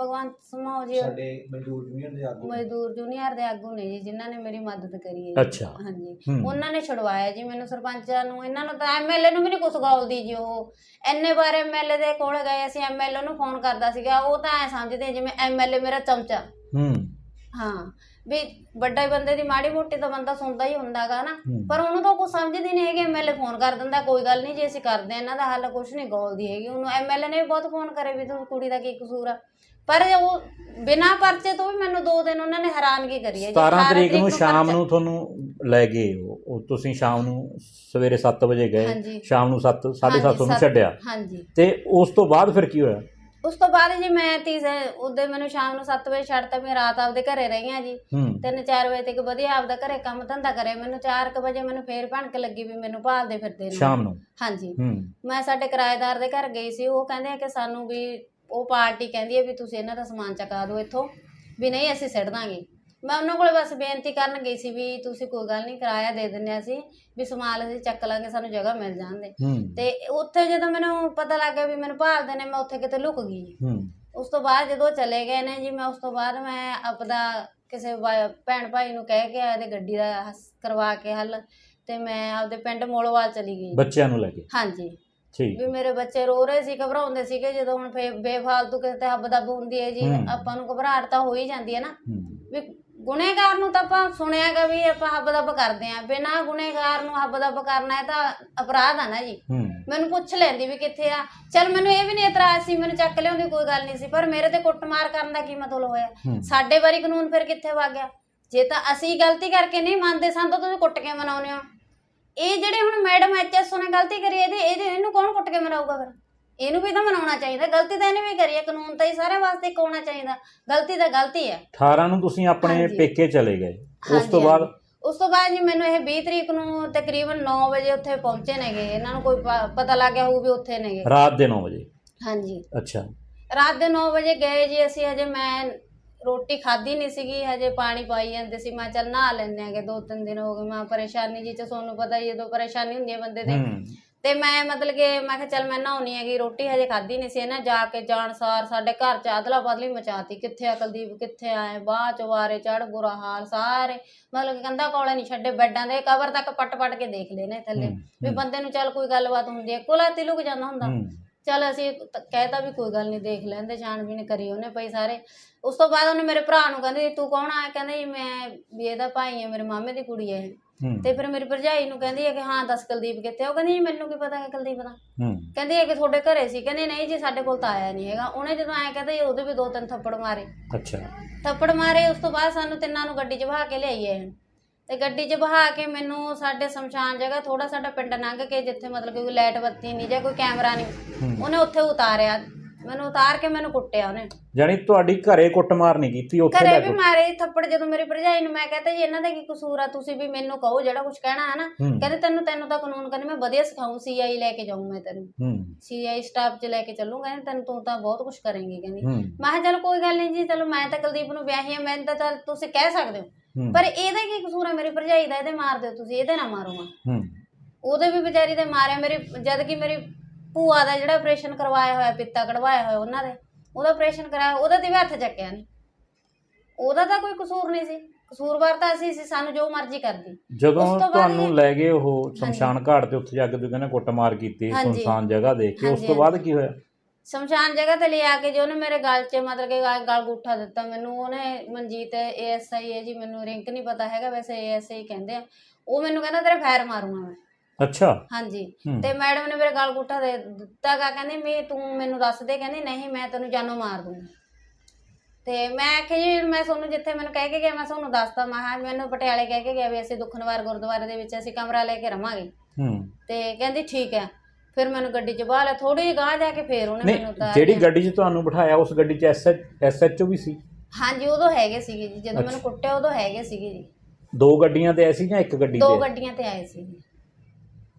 ਭਗਵੰਤ ਸਮਾਉ ਜੀ। ਸਾਡੇ ਮਜ਼ਦੂਰ ਯੂਨੀਅਨ ਦੇ ਆਗੂ ਮਜ਼ਦੂਰ ਜੂਨੀਅਰ ਦੇ ਆਗੂ ਨੇ ਜੀ ਜਿਨ੍ਹਾਂ ਨੇ ਮੇਰੀ ਮਦਦ ਕਰੀ ਹੈ ਜੀ। ਅੱਛਾ। ਹਾਂਜੀ। ਹੂੰ। ਉਹਨਾਂ ਨੇ ਛੁਡਵਾਇਆ ਜੀ ਮੈਨੂੰ ਸਰਪੰਚਾਂ ਨੂੰ। ਇਹਨਾਂ ਨੂੰ ਤਾਂ ਐਮਐਲਏ ਨੂੰ ਵੀ ਨਹੀਂ ਕੁਛ ਗਾਉਲਦੀ ਜੀ ਉਹ। ਇੰਨੇ ਵਾਰ ਐਮਐਲਏ ਦੇ ਕੋਲ ਗਏ ਅਸੀਂ ਐਮਐਲਏ ਨੂੰ ਫੋਨ ਕਰਦਾ ਸੀਗਾ। ਉਹ ਤਾਂ ਐ ਸਮਝਦੇ ਜਿਵੇਂ ਐਮਐਲਏ ਮੇਰਾ ਚਮਚਾ। ਹੂੰ। ਹਾਂ। ਵੀ ਵੱਡਾ ਬੰਦੇ ਦੀ ਮਾੜੀ ਮੋਟੀ ਤਾਂ ਬੰਦਾ ਸੁਣਦਾ ਹੀ ਹੁੰਦਾਗਾ ਨਾ। ਹੂੰ। ਪਰ ਉਹਨੂੰ ਤਾਂ ਕੁਝ ਸਮਝਦੀ ਨਹੀਂ ਹੈਗੀ ਐਮਐਲਏ ਫੋਨ ਕਰ ਦਿੰਦਾ ਕੋਈ ਗੱਲ ਨਹੀਂ ਜੇ ਅਸੀਂ ਕਰਦੇ ਹਾਂ ਇਹਨਾਂ ਦਾ ਹੱਲ ਕੁਝ ਨਹੀਂ ਗੋਲਦੀ ਹੈਗੀ। ਉਹਨੂੰ ਐਮਐਲਏ ਨੇ ਵੀ ਬਹੁਤ ਫੋਨ ਕਰੇ ਵੀ ਤੂੰ ਕੁੜੀ ਦਾ ਕੀ ਕਸੂਰ ਆ। ਪਰ ਉਹ ਬਿਨਾਂ ਪਰਚੇ ਤੋਂ ਵੀ ਮੈਨੂੰ ਦੋ ਦਿਨ ਉਹਨਾਂ ਨੇ ਹੈਰਾਨਗੀ ਕਰੀ ਹੈ ਜੀ। 17 ਤਰੀਕ ਨੂੰ ਸ਼ਾਮ ਪਰਚਾ- ਨੂੰ ਤੁਹਾਨੂੰ ਲੈ ਗਏ ਉਹ। ਉਹ ਤੁਸੀਂ ਸ਼ਾਮ ਨੂੰ ਸਵੇਰੇ 7 ਵਜੇ ਗਏ ਹਾਂਜੀ। ਸ਼ਾਮ ਨੂੰ 7 7:30 ਹਾਂਜੀ, ਨੂੰ ਸੱਤ- ਛੱਡਿਆ। ਹਾਂਜੀ। ਤੇ ਉਸ ਤੋਂ ਬਾਅਦ ਫਿਰ ਕੀ ਹੋਇਆ? ਉਸ ਤੋਂ ਬਾਅਦ ਜੀ ਮੈਂ ਤੀਸਰੇ ਉਹਦੇ ਮੈਨੂੰ ਸ਼ਾਮ ਨੂੰ 7 ਵਜੇ ਛੱਡਤਾ ਮੈਂ ਰਾਤ ਆਪਦੇ ਘਰੇ ਰਹੀ ਹਾਂ ਜੀ। ਹੂੰ। ਤਿੰਨ ਚਾਰ ਵਜੇ ਤੱਕ ਵਧੀਆ ਆਪਦਾ ਘਰੇ ਕੰਮ ਧੰਦਾ ਕਰਿਆ। ਮੈਨੂੰ 4 ਵਜੇ ਮੈਨੂੰ ਫੇਰ ਭਣਕ ਲੱਗੀ ਵੀ ਮੈਨੂੰ ਭਾਲਦੇ ਫਿਰਦੇ ਨੇ। ਸ਼ਾਮ ਨੂੰ? ਹਾਂਜੀ। ਹੂੰ। ਮੈਂ ਸਾਡੇ ਕਿਰਾਏਦਾਰ ਦੇ ਘਰ ਗਈ ਸੀ ਉਹ ਕਹਿੰਦੇ ਆ ਕਿ ਸਾਨੂੰ ਵੀ ਉਹ ਪਾਰਟੀ ਕਹਿੰਦੀ ਹੈ ਵੀ ਤੁਸੀਂ ਇਹਨਾਂ ਦਾ ਸਮਾਨ ਚਕਾ ਦਿਓ ਇੱਥੋਂ। ਵੀ ਨਹੀਂ ਅਸੀਂ ਸਿੱਟ ਦਾਂਗੇ। ਮੈਂ ਉਹਨਾਂ ਕੋਲੇ ਬਸ ਬੇਨਤੀ ਕਰਨ ਗਈ ਸੀ ਵੀ ਤੁਸੀਂ ਕੋਈ ਗੱਲ ਨਹੀਂ ਕਿਰਾਇਆ ਦੇ ਦਿੰਦੇ ਅਸੀਂ ਵੀ ਸਮਾਨ ਅਸੀਂ ਚੱਕ ਲਾਂਗੇ ਸਾਨੂੰ ਜਗ੍ਹਾ ਮਿਲ ਜਾਂਦੇ ਹੂੰ। ਤੇ ਉੱਥੇ ਜਦੋਂ ਮੈਨੂੰ ਪਤਾ ਲੱਗ ਗਿਆ ਵੀ ਮੈਨੂੰ ਭਾਲਦੇ ਨੇ ਮੈਂ ਉੱਥੇ ਕਿਤੇ ਲੁਕ ਗਈ। ਹੂੰ। ਉਸ ਤੋਂ ਬਾਅਦ ਜਦੋਂ ਚਲੇ ਗਏ ਨੇ ਜੀ ਮੈਂ ਉਸ ਤੋਂ ਬਾਅਦ ਮੈਂ ਆਪਦਾ ਕਿਸੇ ਵਾ- ਭੈਣ ਭਾਈ ਨੂੰ ਕਹਿ ਕੇ ਇਹਦੇ ਗੱਡੀ ਦਾ ਹੱਸ- ਕਰਵਾ ਕੇ ਹੱਲ ਤੇ ਮੈਂ ਆਪਦੇ ਪਿੰਡ ਮੋਲੋਵਾਲ ਚਲੀ ਗਈ। ਬੱਚਿਆਂ ਨੂੰ ਲੈ ਕੇ? ਹਾਂਜੀ। ਠੀਕ। ਵੀ ਮੇਰੇ ਬੱਚੇ ਰੋ ਰਹੇ ਸੀ ਘਬਰਾਉਂਦੇ ਸੀਗੇ ਜਦੋਂ ਹੁਣ ਫੇ ਬੇਫਾਲਤੂ ਕਿਸੇ ਤੇ ਹੱਬ ਦੱਬ ਹੁੰਦੀ ਹੈ ਜੀ। ਆਪਾਂ ਨੂੰ ਘਬਰਾਹਟ ਤਾਂ ਹੋ ਹੀ ਜਾਂਦੀ ਹੈ ਨਾ। ਹੂੰ। ਵੀ ਗੁਨੇਗਾਰ ਨੂੰ ਤਾਂ ਆਪਾਂ ਸੁਣਿਆਗਾ ਵੀ ਆਪਾਂ ਹੱਬ ਦੱਬ ਕਰਦੇ ਆਂ। ਬਿਨਾਂ ਗੁਨੇਗਾਰ ਨੂੰ ਹੱਬ ਦੱਬ ਕਰਨਾ ਇਹ ਤਾਂ ਅਪਰਾਧ ਆ ਨਾ ਜੀ। ਹੂੰ। ਮੈਨੂੰ ਪੁੱਛ ਲੈਂਦੀ ਵੀ ਕਿੱਥੇ ਆ। ਚਲ ਮੈਨੂੰ ਇਹ ਵੀ ਨਹੀਂ ਇਤਰਾਜ਼ ਸੀ ਮੈਨੂੰ ਚੱਕ ਲਿਆਉਂਦੀ ਕੋਈ ਗੱਲ ਨਹੀਂ ਸੀ ਪਰ ਮੇਰੇ ਤੇ ਕੁੱਟਮਾਰ ਕਰਨ ਦਾ ਕੀ ਮਤਲਬ ਹੋਇਆ? ਹੂੰ। ਸਾਡੇ ਵਾਰੀ ਕਾਨੂੰਨ ਫਿਰ ਕਿੱਥੇ ਵਗ ਗਿਆ? ਜੇ ਤਾਂ ਅਸੀਂ ਗਲਤੀ ਕਰਕੇ ਨਹੀਂ ਮੰਨਦੇ ਸਨ ਤਾਂ ਤੁਸੀਂ ਕੁੱਟ ਕੇ ਮਨਾਉਂਦੇ ਹੋ। ਇਹ ਜਿਹੜੇ ਹੁਣ ਮੈਡਮ ਐਚਐਸਓ ਨੇ ਗਲਤੀ ਕਰੀ ਇਹਦੇ ਇਹਦੇ ਇਹਨੂੰ ਕੌਣ ਕੁੱਟ ਕੇ ਮਨਾਊਗਾ ਫਿਰ? ਇਹਨੂੰ ਵੀ ਤਾਂ ਮਨਾਉਣਾ ਚਾਹੀਦਾ ਗਲਤੀ ਤਾਂ ਇਹਨੇ ਵੀ ਕਰੀ ਹੈ ਕਾਨੂੰਨ ਤਾਂ ਹੀ ਸਾਰੇ ਵਾਸਤੇ ਇੱਕ ਹੋਣਾ ਚਾਹੀਦਾ ਗਲਤੀ ਤਾਂ ਗਲਤੀ ਹੈ 18 ਨੂੰ ਤੁਸੀਂ ਆਪਣੇ ਹਾਂਜੀ। ਪੇਕੇ ਚਲੇ ਗਏ ਉਸ ਤੋਂ ਬਾਅਦ? ਹਾਂਜੀ। ਉਸ ਤੋਂ ਬਾਅਦ ਜੀ ਮੈਨੂੰ ਇਹ 20 ਤਰੀਕ ਨੂੰ ਤਕਰੀਬਨ 9 ਵਜੇ ਉੱਥੇ ਪਹੁੰਚੇ ਨੇਗੇ ਇਹਨਾਂ ਨੂੰ ਕੋਈ ਪ- ਪਤਾ ਲੱਗ ਗਿਆ ਹੋਊ ਵੀ ਉੱਥੇ ਨੇਗੇ। ਰਾਤ ਦੇ 9 ਵਜੇ? ਹਾਂਜੀ। ਅੱਛਾ। ਰਾਤ ਦੇ 9 ਵਜੇ ਗਏ ਜੀ ਅਸੀਂ ਹਜੇ ਮੈਂ ਰੋਟੀ ਖਾਧੀ ਨਹੀਂ ਸੀਗੀ ਹਜੇ ਪਾਣੀ ਪਾਈ ਜਾਂਦੇ ਸੀ ਮੈਂ ਚੱਲ ਨਹਾ ਲੈਂਦੇ ਆਂਗੇ ਦੋ ਤਿੰਨ ਦਿਨ ਹੋ ਗਏ ਮੈਂ ਪਰੇਸ਼ਾਨੀ ਜੀ ਚ ਤੁਹਾਨੂੰ ਪਤਾ ਹੀ ਹੈ ਜਦੋਂ ਪਰੇਸ਼ਾਨੀ ਹੁੰਦੀ ਹੈ ਬੰਦੇ ਤੇ। ਹੂੰ। ਤੇ ਮੈਂ ਮਤਲਬ ਕਿ ਮੈਂ ਕਿਹਾ ਚੱਲ ਮੈਂ ਨਹਾਉਣੀ ਹੈਗੀ ਰੋਟੀ ਹਜੇ ਖਾਧੀ ਨਹੀਂ ਸੀ ਇਹਨਾਂ ਜਾ ਕੇ ਜਾਣ ਸਾਰ ਸਾਡੇ ਘਰ ਚ ਅਦਲਾ ਬਦਲੀ ਮਚਾਤੀ ਕਿੱਥੇ ਆ ਕੁਲਦੀਪ ਕਿੱਥੇ ਆਏ ਬਾਹ ਚਵਾਰੇ ਚੜ ਬੁਰਾ ਹਾਲ ਸਾਰੇ। ਮਤਲਬ ਕਿ ਕੰਧਾ ਕੋਲੇ ਨਹੀਂ ਛੱਡੇ ਬੈੱਡਾਂ ਦੇ ਕਵਰ ਤੱਕ ਪੱਟ ਪੱਟ ਕੇ ਦੇਖ ਲਏ ਨੇ ਥੱਲੇ। ਵੀ। ਬੰਦੇ ਨੂੰ ਚੱਲ ਕੋਈ ਗੱਲਬਾਤ ਹੁੰਦੀ ਹੈ ਕੋਲਾ ਤਿਲੁਕ ਜਾਂਦਾ ਹੁੰਦਾ। ਚਲ ਅਸੀਂ ਕਹਿਤਾ ਵੀ ਕੋਈ ਗੱਲ ਨਹੀਂ ਦੇਖ ਲੈਂਦੇ ਛਾਣਬੀਨ ਕਰੀ ਉਹਨੇ ਪਈ ਸਾਰੇ। ਉਸ ਤੋਂ ਬਾਅਦ ਉਹਨੇ ਮੇਰੇ ਭਰਾ ਨੂੰ ਕਹਿੰਦੇ ਤੂੰ ਕੌਣ ਆ? ਕਹਿੰਦੇ ਜੀ ਮੈਂ ਵੀ ਇਹਦਾ ਭਾਈ ਹੈ ਮੇਰੇ ਮਾਮੇ ਦੀ ਕੁੜੀ ਹੈ ਹੂੰ। ਤੇ ਫਿਰ ਮੇਰੀ ਭਰਜਾਈ ਨੂੰ ਕਹਿੰਦੀ ਹੈ ਕਿ ਹਾਂ ਦੱਸ ਕੁਲਦੀਪ ਕਿੱਥੇ ਆ? ਉਹ ਕਹਿੰਦੀ ਜੀ ਮੈਨੂੰ ਕੀ ਪਤਾ ਹੈ ਕੁਲਦੀਪ ਦਾ। ਹੂੰ। ਕਹਿੰਦੀ ਹੈ ਕਿ ਤੁਹਾਡੇ ਘਰੇ ਸੀ? ਕਹਿੰਦੇ ਨਹੀਂ ਜੀ ਸਾਡੇ ਕੋਲ ਤਾਂ ਆਇਆ ਨਹੀਂ ਹੈਗਾ। ਉਹਨੇ ਜਦੋਂ ਐਂ ਕਹਿੰਦਾ ਜੀ ਉਹਦੇ ਵੀ ਦੋ ਤਿੰਨ ਥੱਪੜ ਮਾਰੇ। ਅੱਛਾ। ਥੱਪੜ ਮਾਰੇ ਉਸ ਤੋਂ ਬਾਅਦ ਸਾਨੂੰ ਤਿੰਨਾਂ ਨੂੰ ਗੱਡੀ 'ਚ ਬਹਾ ਕੇ ਲਿਆਈ ਇਹ। ਤੇ ਗੱਡੀ 'ਚ ਬਹਾ ਕੇ ਮੈਨੂੰ ਸਾਡੇ ਸ਼ਮਸ਼ਾਨ ਜਗ੍ਹਾ ਥੋੜਾ ਸਾਡਾ ਪਿੰਡ ਲੰਘ ਕੇ ਜਿੱਥੇ ਮਤਲਬ ਕਿ ਕੋਈ ਲਾਈਟ ਬੱਤੀ ਨਹੀਂ ਜਾਂ ਕੋਈ ਕੈਮਰਾ ਨਹੀਂ ਹੂੰ। ਉਹਨੇ ਉੱਥੇ ਉਤਾਰਿਆ। ਮੈਨੂੰ ਉਤਾਰ ਕੇ ਮੈਨੂੰ ਕੁੱਟਿਆ ਉਹਨੇ। ਜਾਣੀ ਤੁਹਾਡੀ ਘਰੇ ਕੁੱਟਮਾਰ ਨਹੀਂ ਕੀਤੀ ਉੱਥੇ ਘਰੇ ਲੈ ਵੀ ਕੇ ਮਾਰੇ ਥੱਪੜ ਜਦੋਂ ਮੇਰੀ ਭਰਜਾਈ ਨੂੰ ਮੈਂ ਕਹਤਾ ਜੀ ਇਹਨਾਂ ਦਾ ਕੀ ਕਸੂਰ ਆ? ਤੁਸੀਂ ਵੀ ਮੈਨੂੰ ਕਹੋ ਜਿਹੜਾ ਕੁਝ ਕਹਿਣਾ ਹੈ ਨਾ। ਹੂੰ। ਕਹਿੰਦੇ ਤੈਨੂੰ ਤੈਨੂੰ ਤਾਂ ਕਾਨੂੰਨ ਕਰਨੀ ਮੈਂ ਵਧੀਆ ਸਿਖਾਉਂ ਸੀਆਈ ਲੈ ਕੇ ਜਾਊਂ ਮੈਂ ਤੈਨੂੰ। ਹੂੰ। ਸੀਆਈ ਸਟਾਫ 'ਚ ਲੈ ਕੇ ਚੱਲੂੰ ਕਹਿੰਦੇ ਤੈਨੂੰ ਤੂੰ ਤਾਂ ਬਹੁਤ ਕੁਝ ਕਰੇਂਗੀ ਕਹਿੰਦੀ। ਹੂੰ। ਮੈਂ ਕਿਹਾ ਚਲੋ ਕੋਈ ਗੱਲ ਨਹੀਂ ਜੀ ਚਲੋ ਮੈਂ ਤਾਂ ਕੁਲਦੀਪ ਨੂੰ ਵਿਆਹੀ ਆ ਮੈਂ ਤਾਂ ਚੱਲ ਤੁਸੀਂ ਕਹਿ ਸਕਦੇ ਹੋ। ਹੂੰ। ਪਰ ਇਹਦਾ ਕੀ ਕਸੂਰ ਹੈ ਮੇਰੀ ਭਰਜਾਈ ਦਾ ਇਹਦੇ ਮਾਰ ਦਿਓ ਤੁਸੀਂ ਇਹਦੇ ਨਾ ਮਾਰੋ ਮੈਂ ਹੂੰ। ਉਹਦੇ ਵੀ ਵਿਚਾਰੀ ਦੇ ਮਾਰਿਆ ਮੇਰੀ ਜਦ ਕਿ ਮੇਰੀ ਭੂਆ ਦਾ ਜਿਹੜਾ ਆਪਰੇਸ਼ਨ ਕਰਵਾਇਆ ਹੋਇਆ ਪਿੱਤਾ ਕਢਵਾਇਆ ਹੋਇਆ ਉਹਨਾਂ ਦੇ ਉਹਦਾ ਆਪਰੇਸ਼ਨ ਕਰਾਇਆ ਉਹਦਾ ਤੇ ਵੀ ਹੱਥ ਚੱਕਿਆ ਨਹੀਂ ਉਹਦਾ ਤਾਂ ਕੋਈ ਕਸੂਰ ਨਹੀਂ ਸੀ। ਕਸੂਰਵਾਰ ਤਾਂ ਅਸੀਂ ਸੀ ਸਾਨੂੰ ਜੋ ਮਰਜ਼ੀ ਕਰਦੀ। ਜਦੋਂ ਉਸ ਤੋਂ ਬਾਅਦ ਤੁਹਾਨੂੰ ਇਹ- ਲੈ ਗਏ ਉਹ ਸ਼ਮਸ਼ਾਨ ਘਾਟ ਤੇ ਉੱਥੇ ਜਾ ਕੇ ਤੁਸੀਂ ਕਹਿੰਦੇ ਕੁੱਟਮਾਰ ਕੀਤੀ ਹਾਂਜੀ। ਸੁਨਸਾਨ ਜਗ੍ਹਾ ਦੇਖ ਕੇ ਉਸ ਹਾਂਜੀ, ਤੋਂ ਬਾਅਦ ਕੀ ਹੋਇਆ? ਸ਼ਮਸ਼ਾਨ ਜਗ੍ਹਾ ਤੇ ਲਿਆ ਕੇ ਜੋ ਉਹਨੇ ਮੇਰੇ ਗਲ 'ਚ ਮਤਲਬ ਕਿ ਗਲ ਗਲ ਗੁੱਠਾ ਦਿੱਤਾ ਮੈਨੂੰ ਉਹਨੇ ਮਨਜੀਤ ਏਐਸਆਈ ਹੈ ਜੀ ਮੈਨੂੰ ਰਿੰਕ ਨਹੀਂ ਪਤਾ ਹੈਗਾ ਵੈਸੇ ਏਐਸਆਈ ਕਹਿੰਦੇ ਆ। ਉਹ ਮੈਨੂੰ ਕਹਿੰਦਾ ਤੇਰੇ ਫਾਇਰ ਮਾਰੂੰਗਾ ਮੈਂ। ਅੱਛਾ। ਹਾਂਜੀ। ਹੂੰ। ਤੇ ਮੈਡਮ ਨੇ ਮੇਰੇ ਗਲ ਗੁੱਠਾ ਦੇ ਦਿੱਤਾ ਗਾ ਕਹਿੰਦੀ ਮੈਂ ਤੂੰ ਮੈਨੂੰ ਦੱਸ ਦੇ। ਕਹਿੰਦੀ ਨਹੀਂ ਮੈਂ ਤੈਨੂੰ ਜਾਨੋਂ ਮਾਰ ਦੂੰਗੀ। ਤੇ ਮੈਂ ਆਖਿਆ ਜੀ ਮੈਂ ਤੁਹਾਨੂੰ ਜਿੱਥੇ ਮੈਨੂੰ ਕਹਿ ਕੇ ਗਿਆ ਮੈਂ ਤੁਹਾਨੂੰ ਦੱਸਤਾ। ਮੈਂ ਕਿਹਾ ਮੈਨੂੰ ਪਟਿਆਲੇ ਕਹਿ ਕੇ ਗਿਆ ਵੀ ਅਸੀਂ ਦੁਖਨਵਾਰ ਗੁਰਦੁਆਰੇ ਦੇ ਵਿੱਚ ਅਸੀਂ ਕਮਰਾ ਲੈ ਕੇ ਰਵਾਂਗੇ। ਹੂੰ। ਤੇ ਕਹਿੰਦੀ ਠੀਕ ਹੈ। ਫਿਰ ਮੈਨੂੰ ਗੱਡੀ 'ਚ ਬਾਹ ਲਿਆ ਥੋੜੀ ਜਿਹੀ ਗਾਂਹ ਜਾ ਕੇ ਫੇਰ ਉਹਨੇ ਮੈਨੂੰ ਨਹੀਂ ਉਤਾਰ ਜਿਹੜੀ ਲਿਆ। ਗੱਡੀ 'ਚ ਤੁਹਾਨੂੰ ਬਿਠਾਇਆ ਉਸ ਗੱਡੀ 'ਚ ਐਸਐਚਓ ਵੀ ਸੀ? ਹਾਂਜੀ ਉਦੋਂ ਹੈਗੇ ਸੀਗੇ ਜੀ। ਜਦੋਂ ਮੈਨੂੰ। ਕੁੱਟਿਆ ਉਦੋਂ ਹੈਗੇ ਸੀਗੇ ਜੀ। ਦੋ ਗੱਡੀਆਂ ਤੇ ਐਸੀ ਜਾਂ ਇੱਕ ਗੱਡੀ ਦੋ ਤੇ? ਗੱਡੀਆਂ ਤੇ ਆਏ ਸੀ